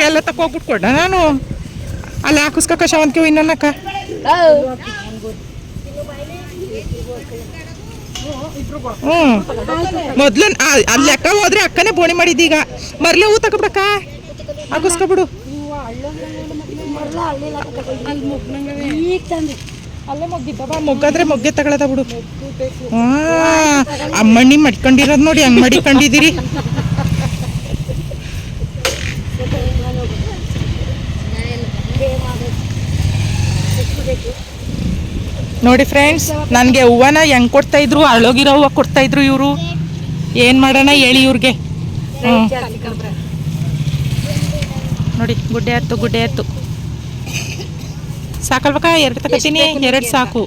ಎಲ್ಲ ತಕ್ಕ ಹೋಗ್ಬಿಟ್ಕೊಡ ನಾನು. ಅಲ್ಲಿ ಹಾಕಿಸ್ಕೊಕ್ಕ ಶಾವಂತಿಗೆ ಇನ್ನೊನ್ನಕ್ಕ ಹ್ಞೂ ಮೊದ್ಲು ಅಲ್ಲಿ ಅಕ್ಕ ಹೋದ್ರೆ ಅಕ್ಕನೇ ಬೋಣಿ ಮಾಡಿದ್ದೀಗ ಮರ್ಲೆ ಹೂ ತಗೊಬಿಡಕ್ಕ ಹಾಕಿಸ್ಕೊಬಿಡು. ಮೊಗ್ಗಾದ್ರೆ ಮೊಗ್ಗೆ ತಗೊಳದ ಬಿಡು. ಹಾ ಅಮ್ಮಣ್ಣಿ ಮಡ್ಕೊಂಡಿರೋದು ನೋಡಿ ಹಂಗ್ ಮಡಿಕೊಂಡಿದ್ದೀರಿ ನೋಡಿ ಫ್ರೆಂಡ್ಸ್ ನನಗೆ ಹೂವನ ಹೆಂಗೆ ಕೊಡ್ತಾ ಇದ್ರು ಅಳೋಗಿರೋ ಹೂವ ಕೊಡ್ತಾ ಇದ್ರು ಇವರು. ಏನು ಮಾಡೋಣ ಹೇಳಿ ಇವ್ರಿಗೆ. ಹ್ಞೂ ನೋಡಿ ಗುಡ್ಡೆ ಹತ್ತು ಗುಡ್ಡೆ ಹತ್ತು ಸಾಕಲ್ಬೇಕಾ ಎರಡು ತಗೋತೀನಿ ಎರಡು ಸಾಕು.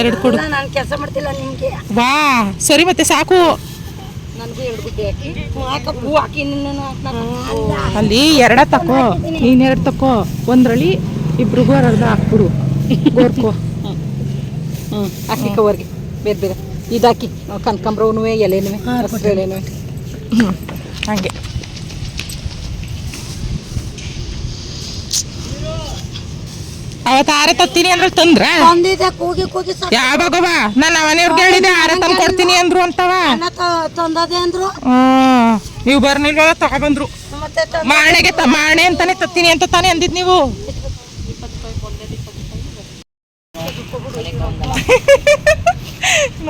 ಎರಡು ಕೊಡು. ವಾ ಸರಿ ಮತ್ತೆ ಸಾಕು. ಅಲ್ಲಿ ಎರಡ ತಕೋ ನೀನ್ ಎರಡು ತಕೋ. ಒಂದ್ರಲ್ಲಿ ಇಬ್ರಿಗೂ ಅರ್ಧ ಹಾಕ್ಬಿಡು. ಗೋರ್ಕೋ ಹ್ಞೂ ಹಾಕಿ ಕವರ್ಗೆ. ಬೇರೆ ಬೇರೆ ಇದಾಕಿ. ಕನಕಾಂಬ್ರವೂ ಎಲೆನೂ ಹಸಿರು ಎಲೆನೂ ಹ್ಞೂ ಹಾಗೆ. ಅವತ್ತು ಆರೆ ತತ್ತೀನಿ ಅಂದ್ರೆ ತಂದ್ರ? ಕೂಗಿ ಕೂಗಿ ಯಾವಾಗವ ನಾನು ಮನೆಯವ್ರಿಗೆ ಹೇಳಿದೆ ಆರೆ ತಂದು ಕೊಡ್ತೀನಿ ಅಂದ್ರು ಅಂತವ. ತಂದದೆ ಅಂದ್ರು. ನೀವು ಬರ್ನಿಲ್ವಲ್ಲ ತಗೊಬಂದ್ರು ಮಾಣೆಗೆ ತ ಮಾಣೆ ಅಂತಾನೆ ತತ್ತೀನಿ ಅಂತ ತಾನೇ ಅಂದಿದ್ ನೀವು.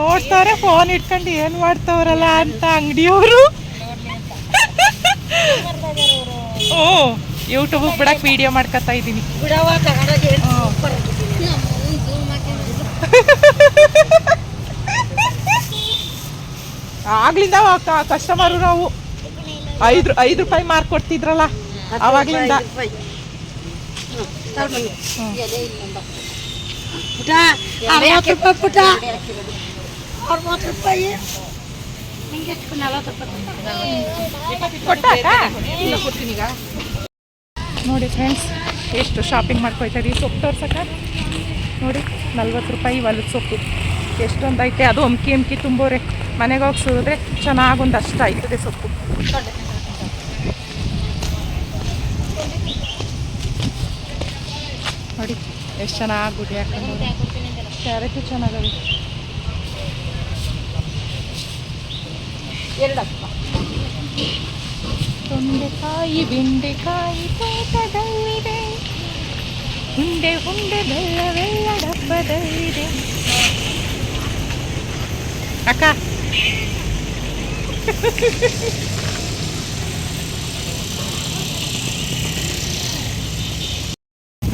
ನೋಡ್ತಾರೆ ಫೋನ್ ಇಟ್ಕೊಂಡು ಏನ್ ಮಾಡ್ತಾವ್ರಲ್ಲ ಅಂತ ಅಂಗಡಿಯವರು. ಓ ಯೂಟ್ಯೂಬ್ ಬಿಡಕ್ ವಿಡಿಯೋ ಮಾಡ್ಕೊತಾ ಇದ್ದೀನಿ. ಆಗ್ಲಿಂದ ಕಸ್ಟಮರು ನಾವು ಐದು ಐದು ರೂಪಾಯಿ ಮಾರ್ಕ್ ಕೊಡ್ತಿದ್ರಲ್ಲ ಅವಾಗ್ಲಿಂದ. ಪುಟ ರೂಪಾಯಿ ಪುಟ. ಕೊಟ್ಟಾಕ ನೋಡಿ ಫ್ರೆಂಡ್ಸ್ ಎಷ್ಟು ಶಾಪಿಂಗ್ ಮಾಡ್ಕೊಯ್ತಾರೆ ಸೊಪ್ಪು ತೋರ್ಸಕ ನೋಡಿ, ನಲ್ವತ್ತು ರೂಪಾಯಿ ಹೊಲದ ಸೊಪ್ಪು. ಎಷ್ಟೊಂದು ಐತೆ ಅದು ಅಮ್ಕಿ ಅಮ್ಕಿ ತುಂಬೋರೆ. ಮನೆಗೆ ಹೋಗಿ ಸುರಿದ್ರೆ ಚೆನ್ನಾಗೊಂದು ಅಷ್ಟ ಆಯ್ತದೆ ಸೊಪ್ಪು. ನೋಡಿ, ಎಷ್ಟು ಚೆನ್ನಾಗಿ ಗುಡಿ ಹಾಕೊಂಡು ಕ್ಯಾರೆಟು ಚೆನ್ನಾಗವೆ ತೊಂಡೆಕಾಯಿ ಬೆಂಡೆಕಾಯಿ ತೋಟದಲ್ಲಿದೆ. ಹುಂಡೆ ಹುಂಡೆ ಬೆಲ್ಲ ಬೆಲ್ಲ ಡಬ್ಬದಲ್ಲಿದೆ ಅಕ್ಕ.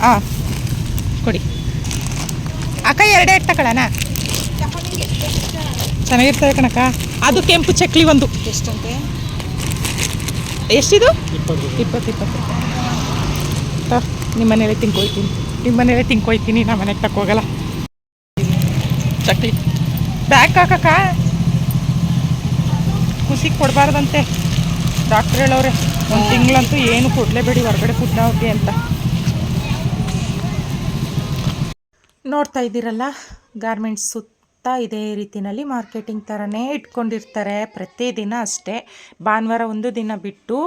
ಆ ಕೊಡಿ. ಅಕ್ಕ ಎರಡೇ ತಗೊಳ್ಳೋಣ ಚೆನ್ನಾಗಿರ್ತದೆ ಕಣಕ್ಕ. ಅದು ಕೆಂಪು ಚಕ್ಲಿ ಒಂದು. ಎಷ್ಟಂತೆ? ಎಷ್ಟಿದು? ಇಪ್ಪತ್ತು ಇಪ್ಪತ್ತು ನಿಮ್ಮ ಮನೇಲೆ ತಿನ್ಕೊಯ್ತೀನಿ. ನಿಮ್ಮ ಮನೇಲೆ ತಿನ್ಕೊಯ್ತೀನಿ ನಮ್ಮ ಮನೆಗೆ ತಕ್ಕೋಗಲ್ಲ ಚಕ್ಲಿ. ಬ್ಯಾಗ್ ಹಾಕಕ್ಕ. ಖುಷಿ ಕೊಡಬಾರ್ದಂತೆ. ಡಾಕ್ಟ್ರ್ ಹೇಳೋರೆ ಒಂದು ತಿಂಗಳಂತೂ ಏನು ಕೊಡಲೇಬೇಡಿ ಹೊರಗಡೆ ಫುಡ್ ಅವ್ರಿಗೆ ಅಂತ. ನೋಡ್ತಾ ಇದ್ದೀರಲ್ಲ ಗಾರ್ಮೆಂಟ್ಸ್ ಸುತ್ತ ಇದೇ ರೀತಿಯಲ್ಲಿ ಮಾರ್ಕೆಟಿಂಗ್ ಥರನೇ ಇಟ್ಕೊಂಡಿರ್ತಾರೆ. ಪ್ರತಿದಿನ ಅಷ್ಟೇ. ಭಾನುವಾರ ಒಂದು ದಿನ ಬಿಟ್ಟು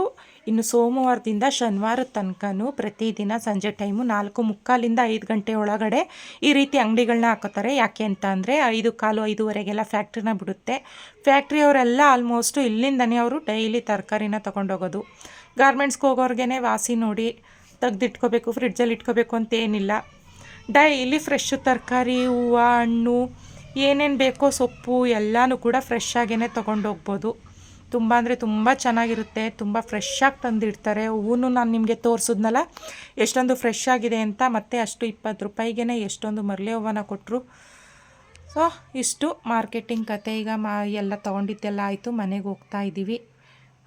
ಇನ್ನು ಸೋಮವಾರದಿಂದ ಶನಿವಾರ ತನಕನೂ ಪ್ರತಿದಿನ ಸಂಜೆ ಟೈಮು ನಾಲ್ಕು ಮುಕ್ಕಾಲಿಂದ ಐದು ಗಂಟೆ ಒಳಗಡೆ ಈ ರೀತಿ ಅಂಗಡಿಗಳನ್ನ ಹಾಕೋತಾರೆ. ಯಾಕೆ ಅಂತ ಅಂದರೆ ಐದು ಕಾಲು ಐದುವರೆಗೆಲ್ಲ ಫ್ಯಾಕ್ಟ್ರಿನ ಬಿಡುತ್ತೆ. ಫ್ಯಾಕ್ಟ್ರಿಯವರೆಲ್ಲ ಆಲ್ಮೋಸ್ಟು ಇಲ್ಲಿಂದನೇ ಅವರು ಡೈಲಿ ತರಕಾರಿನ ತೊಗೊಂಡೋಗೋದು. ಗಾರ್ಮೆಂಟ್ಸ್ಗೆ ಹೋಗೋರ್ಗೆ ವಾಸಿ ನೋಡಿ ತೆಗೆದಿಟ್ಕೋಬೇಕು, ಫ್ರಿಡ್ಜಲ್ಲಿ ಇಟ್ಕೋಬೇಕು ಅಂತ ಏನಿಲ್ಲ. ಡೈಲಿ ಫ್ರೆಶ್ ತರಕಾರಿ, ಹೂವು, ಹಣ್ಣು ಏನೇನು ಬೇಕೋ ಸೊಪ್ಪು ಎಲ್ಲನೂ ಕೂಡ ಫ್ರೆಶ್ ಆಗೇ ತೊಗೊಂಡೋಗ್ಬೋದು. ತುಂಬ ಅಂದರೆ ತುಂಬ ಚೆನ್ನಾಗಿರುತ್ತೆ, ತುಂಬ ಫ್ರೆಶ್ ಆಗಿ ತಂದಿಡ್ತಾರೆ. ಹೂವು ನಾನು ನಿಮಗೆ ತೋರಿಸಿದ್ನಲ್ಲ, ಎಷ್ಟೊಂದು ಫ್ರೆಶ್ ಆಗಿದೆ ಅಂತ ಮತ್ತೆ ಅಷ್ಟು ಇಪ್ಪತ್ತು ರೂಪಾಯಿಗೆ ಎಷ್ಟೊಂದು ಮರಳೆ ಹೂವನ ಕೊಟ್ಟರು ಸೊ ಇಷ್ಟು ಮಾರ್ಕೆಟಿಂಗ್ ಕತೆ. ಈಗ ಮಾ, ಎಲ್ಲ ತೊಗೊಂಡಿದ್ದೆಲ್ಲ ಆಯಿತು, ಮನೆಗೆ ಹೋಗ್ತಾ ಇದ್ದೀವಿ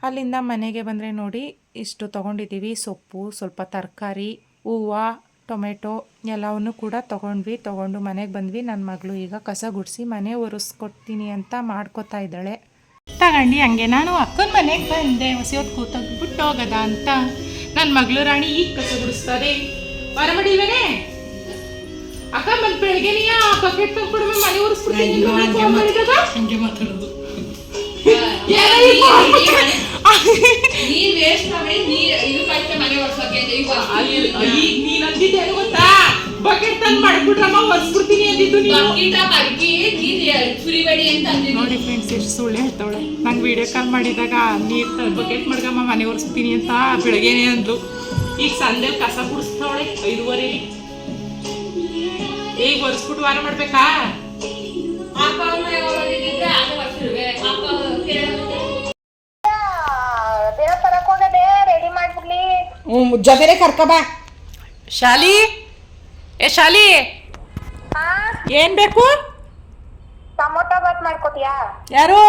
ಅಲ್ಲಿಂದ ಮನೆಗೆ ಬಂದರೆ ನೋಡಿ, ಇಷ್ಟು ತೊಗೊಂಡಿದ್ದೀವಿ. ಸೊಪ್ಪು, ಸ್ವಲ್ಪ ತರಕಾರಿ, ಹೂವು ಟೊಮೆಟೊ ಎಲ್ಲವನ್ನು ಕೂಡ ತೊಗೊಂಡ್ವಿ. ತೊಗೊಂಡು ಮನೆಗೆ ಬಂದ್ವಿ. ನನ್ನ ಮಗಳು ಈಗ ಕಸ ಗುಡಿಸಿ ಮನೆ ಒರೆಸ್ಕೊಡ್ತೀನಿ ಅಂತ ಮಾಡ್ಕೋತಾ ಇದ್ದಾಳೆ. ತಗೊಂಡು ಹಂಗೆ ನಾನು ಅಕ್ಕನ ಮನೆಗೆ ಬಂದೆ. ಹೊಸ ಹೊತ್ತು ಬಿಟ್ಟು ಹೋಗದ ಅಂತ. ನನ್ನ ಮಗಳು ರಾಣಿ ಈಗ ಕಸ ಗುಡಿಸ್ತಾರೆ. ಹೊರಗಡೆ ಇವನೇ ಅಕ್ಕ ಬಂದ್ ಬೆಳಗ್ಗೆ ನೀ ಆ ಬಕೆಟ್ ತಂದ್ಕೊಡ್ಬೇಕು ಮನೆ ಒರೆಸ್ಬಿಡ್ತೀನಿ. ಹಂಗೆ ಮಾತಾಡೋದು? ಗೊತ್ತಾ ಬಕೆಟ್ ಮಾಡ್ಬಿಟ್ರಮ್ಮ ನೋಡಿ ಫ್ರೆಂಡ್ಸ್ ಎಷ್ಟು ಸುಳ್ಳು ಹೇಳ್ತಾವಳೆ. ನಂಗೆ ವಿಡಿಯೋ ಕಾಲ್ ಮಾಡಿದಾಗ ನೀರ್ ಬಕೆಟ್ ಮಾಡ್ಗಮ್ಮ, ಮನೆ ಒರೆಸ್ತೀನಿ ಅಂತ ಬೆಳಗ್ಗೆನೆ ಅಂದ್ಲು. ಈಗ ಸಂಜೆ ಕಸ ಗುಡಿಸ್ತಾವಳೆ, ಐದುವರೆ. ಈಗ ಒರೆಸ್ಬಿಟ್ಟು ವಾರ ಮಾಡ್ಬೇಕಾ? ಅಪ್ಪ ಜಬೇರೆ ಕರ್ಕಬಾ ಶಾಲಿ? ಏ ಶಾಲಿ? ಏನ್ ಬೇಕು? ಟೊಮೊಟೊ ಬಾತ್ ಮಾಡ್ಕೊತೀಯಾ? ಯಾರು?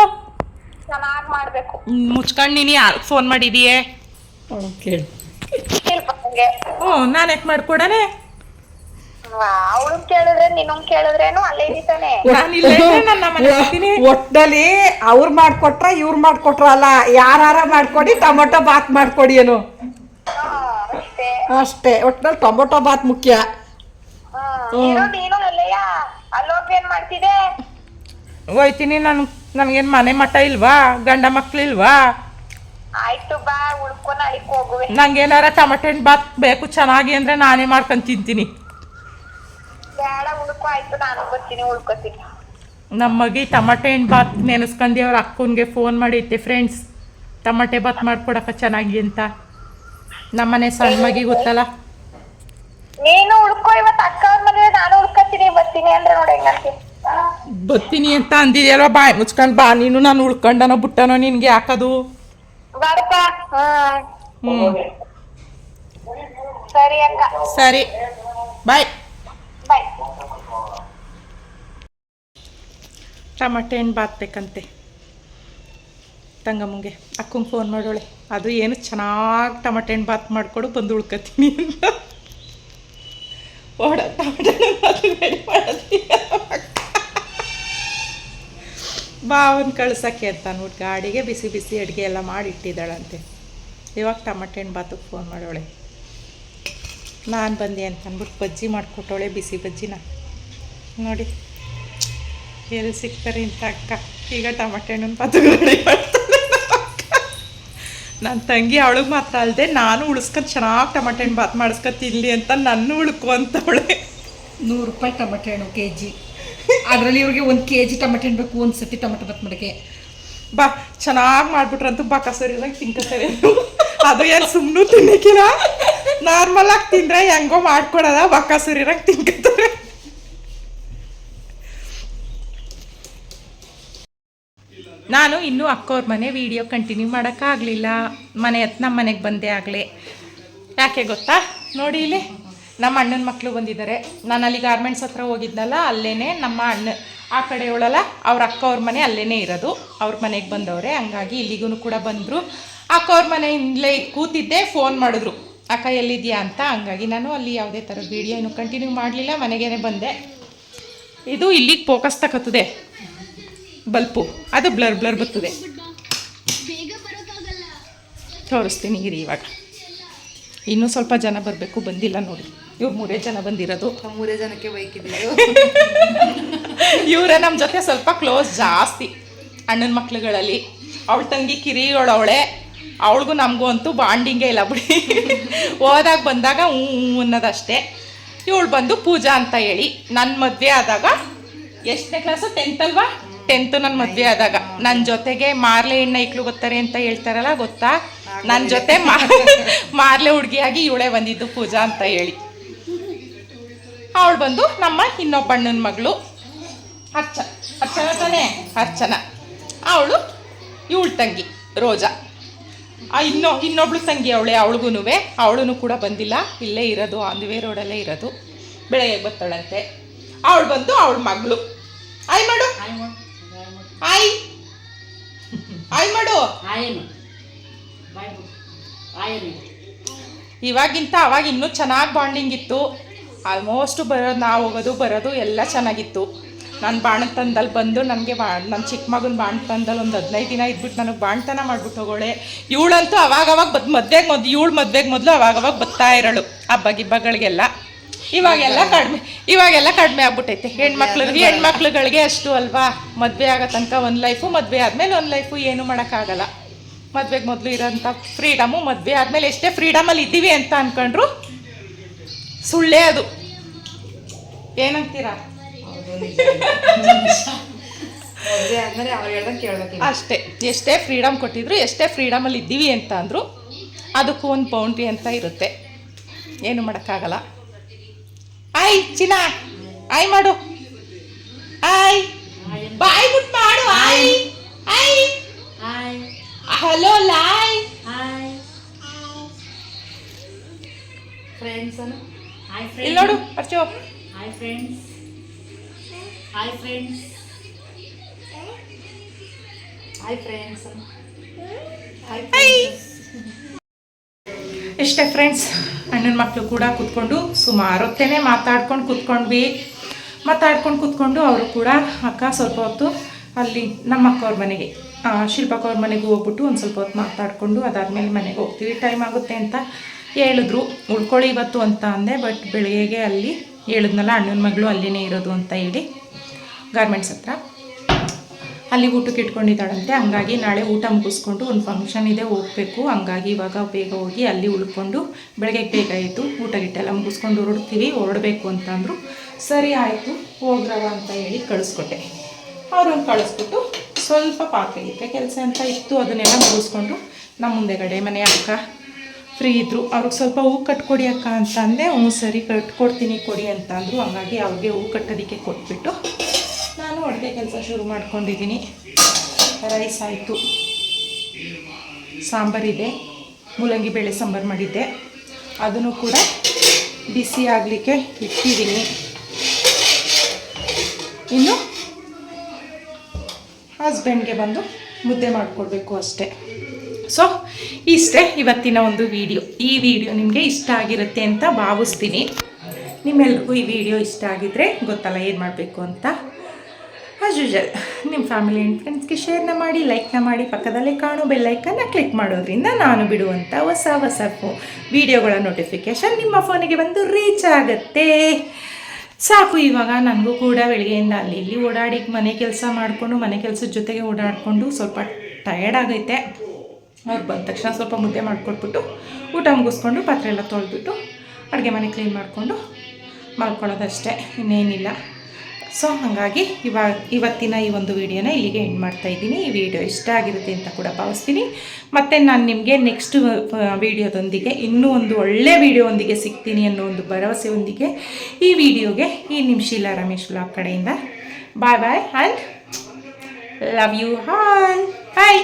ಚೆನ್ನಾಗ್ ಮಾಡ್ಬೇಕು. ಮುಚ್ಕೊಂಡು ನೀನು ಯಾರು ಫೋನ್ ಮಾಡಿದೀಯೇ? ಕೇಳು. ಹ್ಞೂ ನಾನು ಯಾಕೆ ಮಾಡ್ಕೊಡನೆ? ಅವಳನ್ ಕೇಳಿದ್ರೆ ನಿನ್ನಂಗ್ ಕೇಳಿದ್ರೇನು ಅಲ್ಲೇ ಇದ್ದಾನೆ ನನ್ನ ಒಟ್ಟಲ್ಲಿ ಅವ್ರು ಮಾಡ್ಕೊಟ್ರ ಇವ್ರು ಮಾಡ್ಕೊಟ್ರ ಅಲ್ಲ ಯಾರ ಮಾಡ್ಕೊಡಿ ಟೊಮೊಟೊ ಬಾತ್ ಮಾಡ್ಕೊಡಿ ಏನು. ಅಷ್ಟೇ. ಒಟ್ನಲ್ಲಿ ಟೊಮೊಟೊ ಬಾತ್ ಮುಖ್ಯ. ಹೋಯ್ತೀನಿ ನಾನು. ನನಗೇನು ಮನೆ ಮಠ ಇಲ್ವಾ? ಗಂಡ ಮಕ್ಳಿಲ್ವಾ ನಂಗೇನಾರ ಟಮಟೆ ಹಣ್ಣು ಬಾತ್ ಬೇಕು ಚೆನ್ನಾಗಿ ಅಂದ್ರೆ ನಾನೇ ಮಾಡ್ಕೊಂಡು ತಿಂತೀನಿ. ನಮ್ಮ ಮಗಿ ಟಮಟೆ ಹಣ್ಣು ಬಾತ್ ನೆನೆಸ್ಕೊಂಡಿ ಅವ್ರ ಅಕ್ಕನ್ಗೆ ಫೋನ್ ಮಾಡಿತ್ತೆ ಫ್ರೆಂಡ್ಸ್ ಟಮಟೆ ಬಾತ್ ಮಾಡ್ಕೊಡಕ ಚೆನ್ನಾಗಿ ಅಂತ. ನಮ್ಮನೆ ಸಣ್ಣ ಮಗಿ ಗೊತ್ತಲ್ಲ? ನೀನು ಉಳ್ಕೊ ಇವತ್ತು ಅಕ್ಕ ಅವ್ರ ಮನೆ ನಾನು ಉಳ್ಕೊತೀನಿ ಬರ್ತೀನಿ ಅಂದ್ರೆ ನೋಡಿ ಹೆಂಗಂತಿ ಬರ್ತೀನಿ ಅಂತ ಅಂದಿದ್ಯಲ್ವ ಬಾಯಿ ಮುಚ್ಕೊಂಡ್ ಬಾ ನೀನು ನಾನು ಉಳ್ಕೊಂಡನೋ ಬಿಟ್ಟನೋ ನಿನ್ಗೆ ಯಾಕದು? ಬಾರಪ್ಪ. ಹ್ಮ್. ಸರಿ ಅಕ್ಕ. ಸರಿ. ಬಾಯ್. ಬಾಯ್. ಟಮಟೆ ಹಣ್ಣು ಬಾತ್ ಬೇಕಂತೆ ತಂಗಮ್ಮಂಗೆ ಅಕ್ಕಂಗೆ ಫೋನ್ ಮಾಡೋಳೆ. ಅದು ಏನು ಚೆನ್ನಾಗಿ ಟಮಟೆ ಹಣ್ಣು ಬಾತ್ ಮಾಡಿಕೊಡು, ಬಂದು ಉಳ್ಕೊತೀನಿ ಅಂತ. ಓಡ, ಟಮಟೆ ಹಣ್ಣು ಬಾತ್ ರೆಡಿ ಮಾಡೋದು ಬಾ, ಅವನ್ ಕಳ್ಸಕ್ಕೆ ಅಂತ ಅಂದ್ಬಿಟ್ಟು ಗಾಡಿಗೆ ಬಿಸಿ ಬಿಸಿ ಅಡುಗೆ ಎಲ್ಲ ಮಾಡಿ ಇಟ್ಟಿದ್ದಾಳಂತೆ. ಇವಾಗ ಟಮಟೆ ಹಣ್ಣು ಬಾತಕ್ಕೆ ಫೋನ್ ಮಾಡೋಳೆ. ನಾನು ಬಂದೆ ಅಂತ ಅಂದ್ಬಿಟ್ಟು ಬಜ್ಜಿ ಮಾಡಿಕೊಟ್ಟವಳೆ ಬಿಸಿ ಬಜ್ಜಿನ. ನೋಡಿ, ಎಲ್ಲಿ ಸಿಗ್ತಾರೆ ಇಂಥ ಅಕ್ಕ? ಈಗ ಟಮಟೆ ಹಣ್ಣು ಬಾತು ರೆಡಿ ಮಾಡ್ತಾಳೆ ನನ್ನ ತಂಗಿ ಅವಳಿಗೆ ಮಾತ್ರ ಅಲ್ಲದೆ ನಾನು ಉಳಿಸ್ಕೊಂಡು ಚೆನ್ನಾಗಿ ಟಮಟೆ ಹಣ್ಣು ಬಾತ್ ಮಾಡಿಸ್ಕೊಂಡು ತಿನ್ನಲಿ ಅಂತ ನನ್ನ ಉಳ್ಕೊ ಅಂತವಳೆ ನೂರು ರೂಪಾಯಿ ಟೊಮೆಟೊ ಹಣ್ಣು ಕೆ ಜಿ ಅದರಲ್ಲಿ ಇವ್ರಿಗೆ ಒಂದು ಕೆ ಜಿ ಟೊಮೆಟೊ ಹಣ್ಣು ಬೇಕು ಒಂದು ಸತಿ ಟೊಮೆಟೊ ಬಾತ್ ಮಾಡೋಕ್ಕೆ ಬಾ ಚೆನ್ನಾಗಿ ಮಾಡ್ಬಿಟ್ರಂತೂ ಬಕಸರಿದಾಗ ತಿನ್ಕೋತಾರೆ ಅದು ಏನು ಸುಮ್ಮನೆ ತಿನ್ನಕ್ಕಿಲ್ಲ. ನಾರ್ಮಲ್ ಆಗಿ ತಿಂದ್ರೆ ಹೆಂಗೋ ಮಾಡ್ಕೊಡೋದ ಬಕಾಸುರಿರಾಗ ತಿನ್ಕೋತಾರೆ ನಾನು ಇನ್ನೂ ಅಕ್ಕವ್ರ ಮನೆ ವಿಡಿಯೋ ಕಂಟಿನ್ಯೂ ಮಾಡೋಕ್ಕಾಗಲಿಲ್ಲ. ಮನೆ ಹತ್ತು ನಮ್ಮ ಮನೆಗೆ ಬಂದೆ ಆಗಲೇ. ಯಾಕೆ ಗೊತ್ತಾ? ನೋಡಿ ಇಲ್ಲಿ, ನಮ್ಮ ಅಣ್ಣನ ಮಕ್ಕಳು ಬಂದಿದ್ದಾರೆ. ನಾನು ಅಲ್ಲಿ ಗಾರ್ಮೆಂಟ್ಸ್ ಹತ್ರ ಹೋಗಿದ್ನಲ್ಲ ಅಲ್ಲೇ ನಮ್ಮ ಅಣ್ಣ, ಆ ಕಡೆ ಅವಳಲ್ಲ ಅವ್ರ ಅಕ್ಕ ಅವ್ರ ಮನೆ ಅಲ್ಲೇ ಇರೋದು. ಅವ್ರ ಮನೆಗೆ ಬಂದವ್ರೆ, ಹಂಗಾಗಿ ಇಲ್ಲಿಗೂ ಕೂಡ ಬಂದರು. ಅಕ್ಕ ಅವ್ರ ಮನೆಯಿಂದಲೇ ಕೂತಿದ್ದೆ ಫೋನ್ ಮಾಡಿದ್ರು. ಅಕ್ಕ, ಎಲ್ಲಿದೆಯಾ ಅಂತ? ಹಂಗಾಗಿ ನಾನು ಅಲ್ಲಿ ಯಾವುದೇ ಥರ ವೀಡಿಯೋ ಏನು ಕಂಟಿನ್ಯೂ ಮಾಡಲಿಲ್ಲ ಮನೆಗೇ ಬಂದೆ. ಇದು ಇಲ್ಲಿಗೆ ಫೋಕಸ್ ತಗೋತದೆ ಬಲ್ಪು. ಅದು ಬ್ಲರ್ ಬ್ಲರ್ ಬರ್ತದೆ. ತೋರಿಸ್ತೀನಿ ಇರಿ ಇವಾಗ. ಇನ್ನೂ ಸ್ವಲ್ಪ ಜನ ಬರಬೇಕು ಬಂದಿಲ್ಲ ನೋಡಿ. ಇವ್ರು ಮೂರೇ ಜನ ಬಂದಿರೋದು. ಮೂರೇ ಜನಕ್ಕೆ ಬೈಕಿದ್ದೀವಿ. ಇವರೇ ನಮ್ಮ ಜೊತೆ ಸ್ವಲ್ಪ ಕ್ಲೋಸ್ ಜಾಸ್ತಿ. ಅಣ್ಣನ ಮಕ್ಳುಗಳಲ್ಲಿ. ಅವಳ ತಂಗಿ ಕಿರಿಗಳವಳೆ ಅವಳಿಗೂ ನಮಗೂ ಅಂತೂ ಬಾಂಡಿಂಗೇ ಇಲ್ಲ ಬಿಡಿ. ಹೋದಾಗ ಬಂದಾಗ ಹ್ಞೂ ಹ್ಞೂ ಅನ್ನೋದಷ್ಟೇ. ಇವಳು ಬಂದು ಪೂಜಾ ಅಂತ ಹೇಳಿ. ನನ್ನ ಮದುವೆ ಆದಾಗ ಎಷ್ಟನೇ ಕ್ಲಾಸು ಟೆಂತ್ ಅಲ್ವಾ? ಟೆಂತ್ ನನ್ನ ಮದುವೆ ಆದಾಗ. ನನ್ನ ಜೊತೆಗೆ ಮಾರ್ಲೆ ಹೆಣ್ಣ ಇಕ್ಳು ಗೊತ್ತಾರೆ ಅಂತ ಹೇಳ್ತಾರಲ್ಲ, ಗೊತ್ತಾ? ನನ್ನ ಜೊತೆ ಮಾರ್ಲೆ ಹುಡುಗಿಯಾಗಿ ಇವಳೆ ಬಂದಿದ್ದು ಪೂಜಾ ಅಂತ ಹೇಳಿ. ಅವಳು ಬಂದು ನಮ್ಮ ಇನ್ನೊಬ್ಬಣ್ಣನ ಮಗಳು. ಅರ್ಚ ಅರ್ಚನ ತಾನೇ? ಅರ್ಚನ. ಅವಳು ಇವಳು ತಂಗಿ, ರೋಜಾ. ಇನ್ನೊ ಇನ್ನೊಬ್ಳು ತಂಗಿ ಅವಳೆ ಅವಳಿಗೂ ಅವಳೂ ಕೂಡ ಬಂದಿಲ್ಲ. ಇಲ್ಲೇ ಇರೋದು ಆನ್ ದಿ ವೇ ರೋಡಲ್ಲೇ ಇರೋದು. ಬೆಳಗ್ಗೆ ಬರ್ತಾಳಂತೆ. ಅವಳು ಬಂದು ಅವಳ ಮಗಳು. ಆಯ್ ಮಾಡು. ಆಯ್ ಆಯ್ ಮಾಡು. ಆಯನು ಬಾಯ್ ಆಯನು ಇವಾಗಿಂತ ಅವಾಗ ಇನ್ನೂ ಚೆನ್ನಾಗಿ ಬಾಂಡಿಂಗ್ ಇತ್ತು. ಆಲ್ಮೋಸ್ಟ್ ಬರೋದು ನಾವು ಹೋಗೋದು ಬರೋದು ಎಲ್ಲ ಚೆನ್ನಾಗಿತ್ತು. ನಾನು ಬಾಣತನದಲ್ಲಿ ಬಂದು ನನಗೆ ಬಾ ನನ್ನ ಚಿಕ್ಕ ಮಗನ ಬಾಣತನದಲ್ಲಿ ಒಂದು ಹದಿನೈದು ದಿನ ಇದ್ಬಿಟ್ಟು ನನಗೆ ಬಾಣ್ತನ ಮಾಡ್ಬಿಟ್ಟು ಹೋಗೋಳೆ. ಇವಳಂತೂ ಅವಾಗವಾಗ ಅವಾಗ ಬದ್ ಮದ್ವೆಗೆ ಮೊದಲು ಇವಳು ಮದ್ವೆಗೆ ಮೊದಲು ಅವಾಗ ಅವಾಗ ಬರ್ತಾ ಇರೋಳು. ಹಬ್ಬ ಗಿಬ್ಬಗಳಿಗೆಲ್ಲ. ಇವಾಗೆಲ್ಲ ಕಡಿಮೆ ಇವಾಗೆಲ್ಲ ಕಡಿಮೆ ಆಗ್ಬಿಟ್ಟೈತೆ. ಹೆಣ್ಮಕ್ಳಿಗೆ ಹೆಣ್ಮಕ್ಳುಗಳಿಗೆ ಅಷ್ಟು ಅಲ್ವಾ? ಮದುವೆ ಆಗೋ ತನಕ ಒಂದು ಲೈಫು ಮದುವೆ ಆದಮೇಲೆ ಒಂದು ಲೈಫು ಏನೂ ಮಾಡೋಕ್ಕಾಗಲ್ಲ. ಮದುವೆಗೆ ಮೊದಲು ಇರೋಂಥ ಫ್ರೀಡಮು ಮದುವೆ ಆದಮೇಲೆ ಎಷ್ಟೇ ಫ್ರೀಡಮಲ್ಲಿ ಇದ್ದೀವಿ ಅಂತ ಅಂದ್ಕೊಂಡ್ರು ಸುಳ್ಳೇ ಅದು. ಏನಂತೀರಾ? ಅಷ್ಟೇ. ಎಷ್ಟೇ ಫ್ರೀಡಮ್ ಕೊಟ್ಟಿದ್ರು ಎಷ್ಟೇ ಫ್ರೀಡಮಲ್ಲಿ ಇದ್ದೀವಿ ಅಂತ ಅಂದರು ಅದಕ್ಕೂ ಒಂದು ಬೌಂಡ್ರಿ ಅಂತ ಇರುತ್ತೆ. ಏನು ಮಾಡೋಕ್ಕಾಗಲ್ಲ. ಆಯ್ ಚಿನ್ನ ಆಯ್ ಮಾಡು ಆಯ್ ಬಾಯ್ ಬಿಟ್ಟು ಮಾಡು ಆಯ್ ಆಯ್ ಹಾಯ್ ಹಲೋ ಲಾಯ್ ಹಾಯ್ ಫ್ರೆಂಡ್ಸ್ ಅನ್ನು ಹಾಯ್ ಇಲ್ಲಿ ಫ್ರೆಂಡ್ಸ್ ನೋಡು Archu hi friends hi friends hi friends ಇಷ್ಟೇ ಫ್ರೆಂಡ್ಸ್ ಅಣ್ಣನ ಮಕ್ಕಳು ಕೂಡ ಕೂತ್ಕೊಂಡು ಸುಮಾರು ಹೊತ್ತೇ ಮಾತಾಡ್ಕೊಂಡು ಕೂತ್ಕೊಂಡ್ವಿ. ಮಾತಾಡ್ಕೊಂಡು ಕೂತ್ಕೊಂಡು ಅವರು ಕೂಡ ಅಕ್ಕ ಸ್ವಲ್ಪ ಹೊತ್ತು ಅಲ್ಲಿ ನಮ್ಮ ಅಕ್ಕವ್ರ ಮನೆಗೆ ಶಿಲ್ಪಕ್ಕವ್ರ ಮನೆಗೆ ಹೋಗ್ಬಿಟ್ಟು ಒಂದು ಸ್ವಲ್ಪ ಹೊತ್ತು ಮಾತಾಡಿಕೊಂಡು ಅದಾದಮೇಲೆ ಮನೆಗೆ ಹೋಗ್ತೀವಿ. ಟೈಮ್ ಆಗುತ್ತೆ ಅಂತ ಹೇಳಿದ್ರು. ಉಳ್ಕೊಳ್ಳಿ ಇವತ್ತು ಅಂತ ಅಂದೆ ಬಟ್ ಬೆಳಗ್ಗೆಗೆ ಅಲ್ಲಿ ಹೇಳಿದ್ನಲ್ಲ, ಅಣ್ಣನ ಮಗಳು ಅಲ್ಲಿನೇ ಇರೋದು ಅಂತ ಹೇಳಿ ಗಾರ್ಮೆಂಟ್ಸ್ ಹತ್ರ. ಅಲ್ಲಿ ಊಟಕ್ಕೆ ಇಟ್ಕೊಂಡಿದ್ದಾಳಂತೆ. ಹಂಗಾಗಿ ನಾಳೆ ಊಟ ಮುಗಿಸ್ಕೊಂಡು ಒಂದು ಫಂಕ್ಷನ್ ಇದೆ, ಹೋಗಬೇಕು. ಹಂಗಾಗಿ ಇವಾಗ ಬೇಗ ಹೋಗಿ ಅಲ್ಲಿ ಉಳ್ಕೊಂಡು ಬೆಳಗ್ಗೆ ಬೇಗ ಆಯಿತು ಊಟ ಗಿಟ್ಟೆಲ್ಲ ಮುಗಿಸ್ಕೊಂಡು ಹೊರಡ್ತೀವಿ. ಹೊರಡಬೇಕು ಅಂತ ಅಂದರು. ಸರಿ ಆಯಿತು, ಹೋಗ್ರವ ಅಂತ ಹೇಳಿ ಕಳಿಸ್ಕೊಟ್ಟೆ. ಅವ್ರನ್ನ ಕಳಿಸ್ಬಿಟ್ಟು ಸ್ವಲ್ಪ ಪಾತ್ರೆ ಕೆಲಸ ಅಂತ ಇತ್ತು. ಅದನ್ನೆಲ್ಲ ಮುಗಿಸ್ಕೊಂಡು ನಮ್ಮ ಮುಂದೆಗಡೆ ಮನೆ ಅಕ್ಕ ಫ್ರೀ ಇದ್ದರು ಅವ್ರಿಗೆ ಸ್ವಲ್ಪ ಹೂ ಕಟ್ಕೊಡಿ ಅಕ್ಕ ಅಂತ ಅಂದೆ. ಹ್ಞೂ ಸರಿ, ಕಟ್ಕೊಡ್ತೀನಿ, ಕೊಡಿ ಅಂತ ಅಂದರು. ಹಂಗಾಗಿ ಅವ್ರಿಗೆ ಹೂ ಕಟ್ಟೋದಕ್ಕೆ ಕೊಟ್ಬಿಟ್ಟು ನಾನು ಅಡುಗೆ ಕೆಲಸ ಶುರು ಮಾಡ್ಕೊಂಡಿದ್ದೀನಿ. ರೈಸ್ ಆಯಿತು. ಸಾಂಬಾರಿದೆ ಮೂಲಂಗಿ ಬೇಳೆ ಸಾಂಬಾರು ಮಾಡಿದ್ದೆ. ಅದನ್ನು ಕೂಡ ಬಿಸಿ ಆಗಲಿಕ್ಕೆ ಇಟ್ಟಿದ್ದೀನಿ. ಇನ್ನು ಹಸ್ಬೆಂಡ್ಗೆ ಬಂದು ಮುದ್ದೆ ಮಾಡಿಕೊಡ್ಬೇಕು ಅಷ್ಟೇ. ಸೊ ಇಷ್ಟೇ ಇವತ್ತಿನ ಒಂದು ವಿಡಿಯೋ. ಈ ವಿಡಿಯೋ ನಿಮಗೆ ಇಷ್ಟ ಆಗಿರುತ್ತೆ ಅಂತ ಭಾವಿಸ್ತೀನಿ. ನಿಮ್ಮೆಲ್ರಿಗೂ ಈ ವಿಡಿಯೋ ಇಷ್ಟ ಆಗಿದ್ರೆ ಗೊತ್ತಲ್ಲ ಏನು ಮಾಡಬೇಕು ಅಂತ. ಆಸ್ ಯೂಶಲ್ ನಿಮ್ಮ ಫ್ಯಾಮಿಲಿ ಆ್ಯಂಡ್ ಫ್ರೆಂಡ್ಸ್ಗೆ ಶೇರ್ನ ಮಾಡಿ ಲೈಕ್ನ ಮಾಡಿ, ಪಕ್ಕದಲ್ಲೇ ಕಾಣೋ ಬೆಲ್ಲೈಕನ್ನ ಕ್ಲಿಕ್ ಮಾಡೋದ್ರಿಂದ ನಾನು ಬಿಡುವಂಥ ಹೊಸ ಹೊಸ ಫೋ ವೀಡಿಯೋಗಳ ನೋಟಿಫಿಕೇಷನ್ ನಿಮ್ಮ ಫೋನಿಗೆ ಬಂದು ರೀಚ್ ಆಗುತ್ತೆ. ಸಾಕು, ಇವಾಗ ನನಗೂ ಕೂಡ ಬೆಳಗ್ಗೆಯಿಂದ ಅಲ್ಲಿ ಇಲ್ಲಿ ಓಡಾಡಿ ಮನೆ ಕೆಲಸ ಮಾಡಿಕೊಂಡು, ಮನೆ ಕೆಲಸದ ಜೊತೆಗೆ ಓಡಾಡಿಕೊಂಡು ಸ್ವಲ್ಪ ಟಯರ್ಡ್ ಆಗೈತೆ. ಅವ್ರು ಬಂದ ತಕ್ಷಣ ಸ್ವಲ್ಪ ಮುದ್ದೆ ಮಾಡಿಕೊಟ್ಬಿಟ್ಟು, ಊಟ ಮುಗಿಸ್ಕೊಂಡು ಪಾತ್ರೆ ಎಲ್ಲ ತೊಳೆದ್ಬಿಟ್ಟು, ಅಡುಗೆ ಮನೆ ಕ್ಲೀನ್ ಮಾಡಿಕೊಂಡು ಮಾಡ್ಕೊಳ್ಳೋದಷ್ಟೇ ಇನ್ನೇನಿಲ್ಲ. ಸೊ ಹಾಗಾಗಿ ಇವಾಗ ಇವತ್ತಿನ ಈ ಒಂದು ವಿಡಿಯೋನ ಇಲ್ಲಿಗೆ ಎಂಡ್ ಮಾಡ್ತಾ ಇದ್ದೀನಿ. ಈ ವಿಡಿಯೋ ಇಷ್ಟ ಆಗಿರುತ್ತೆ ಅಂತ ಕೂಡ ಭಾವಿಸ್ತೀನಿ. ಮತ್ತು ನಾನು ನಿಮಗೆ ನೆಕ್ಸ್ಟ್ ವಿಡಿಯೋದೊಂದಿಗೆ ಇನ್ನೂ ಒಂದು ಒಳ್ಳೆ ವಿಡಿಯೋದೊಂದಿಗೆ ಸಿಗ್ತೀನಿ ಅನ್ನೋ ಒಂದು ಭರವಸೆಯೊಂದಿಗೆ ಈ ವಿಡಿಯೋಗೆ ಈ ನಿಮ್ಮ ಶೀಲಾ ರಮೇಶ್ ಬ್ಲಾಗ್ ಕಡೆಯಿಂದ. Bye bye and love you hall bye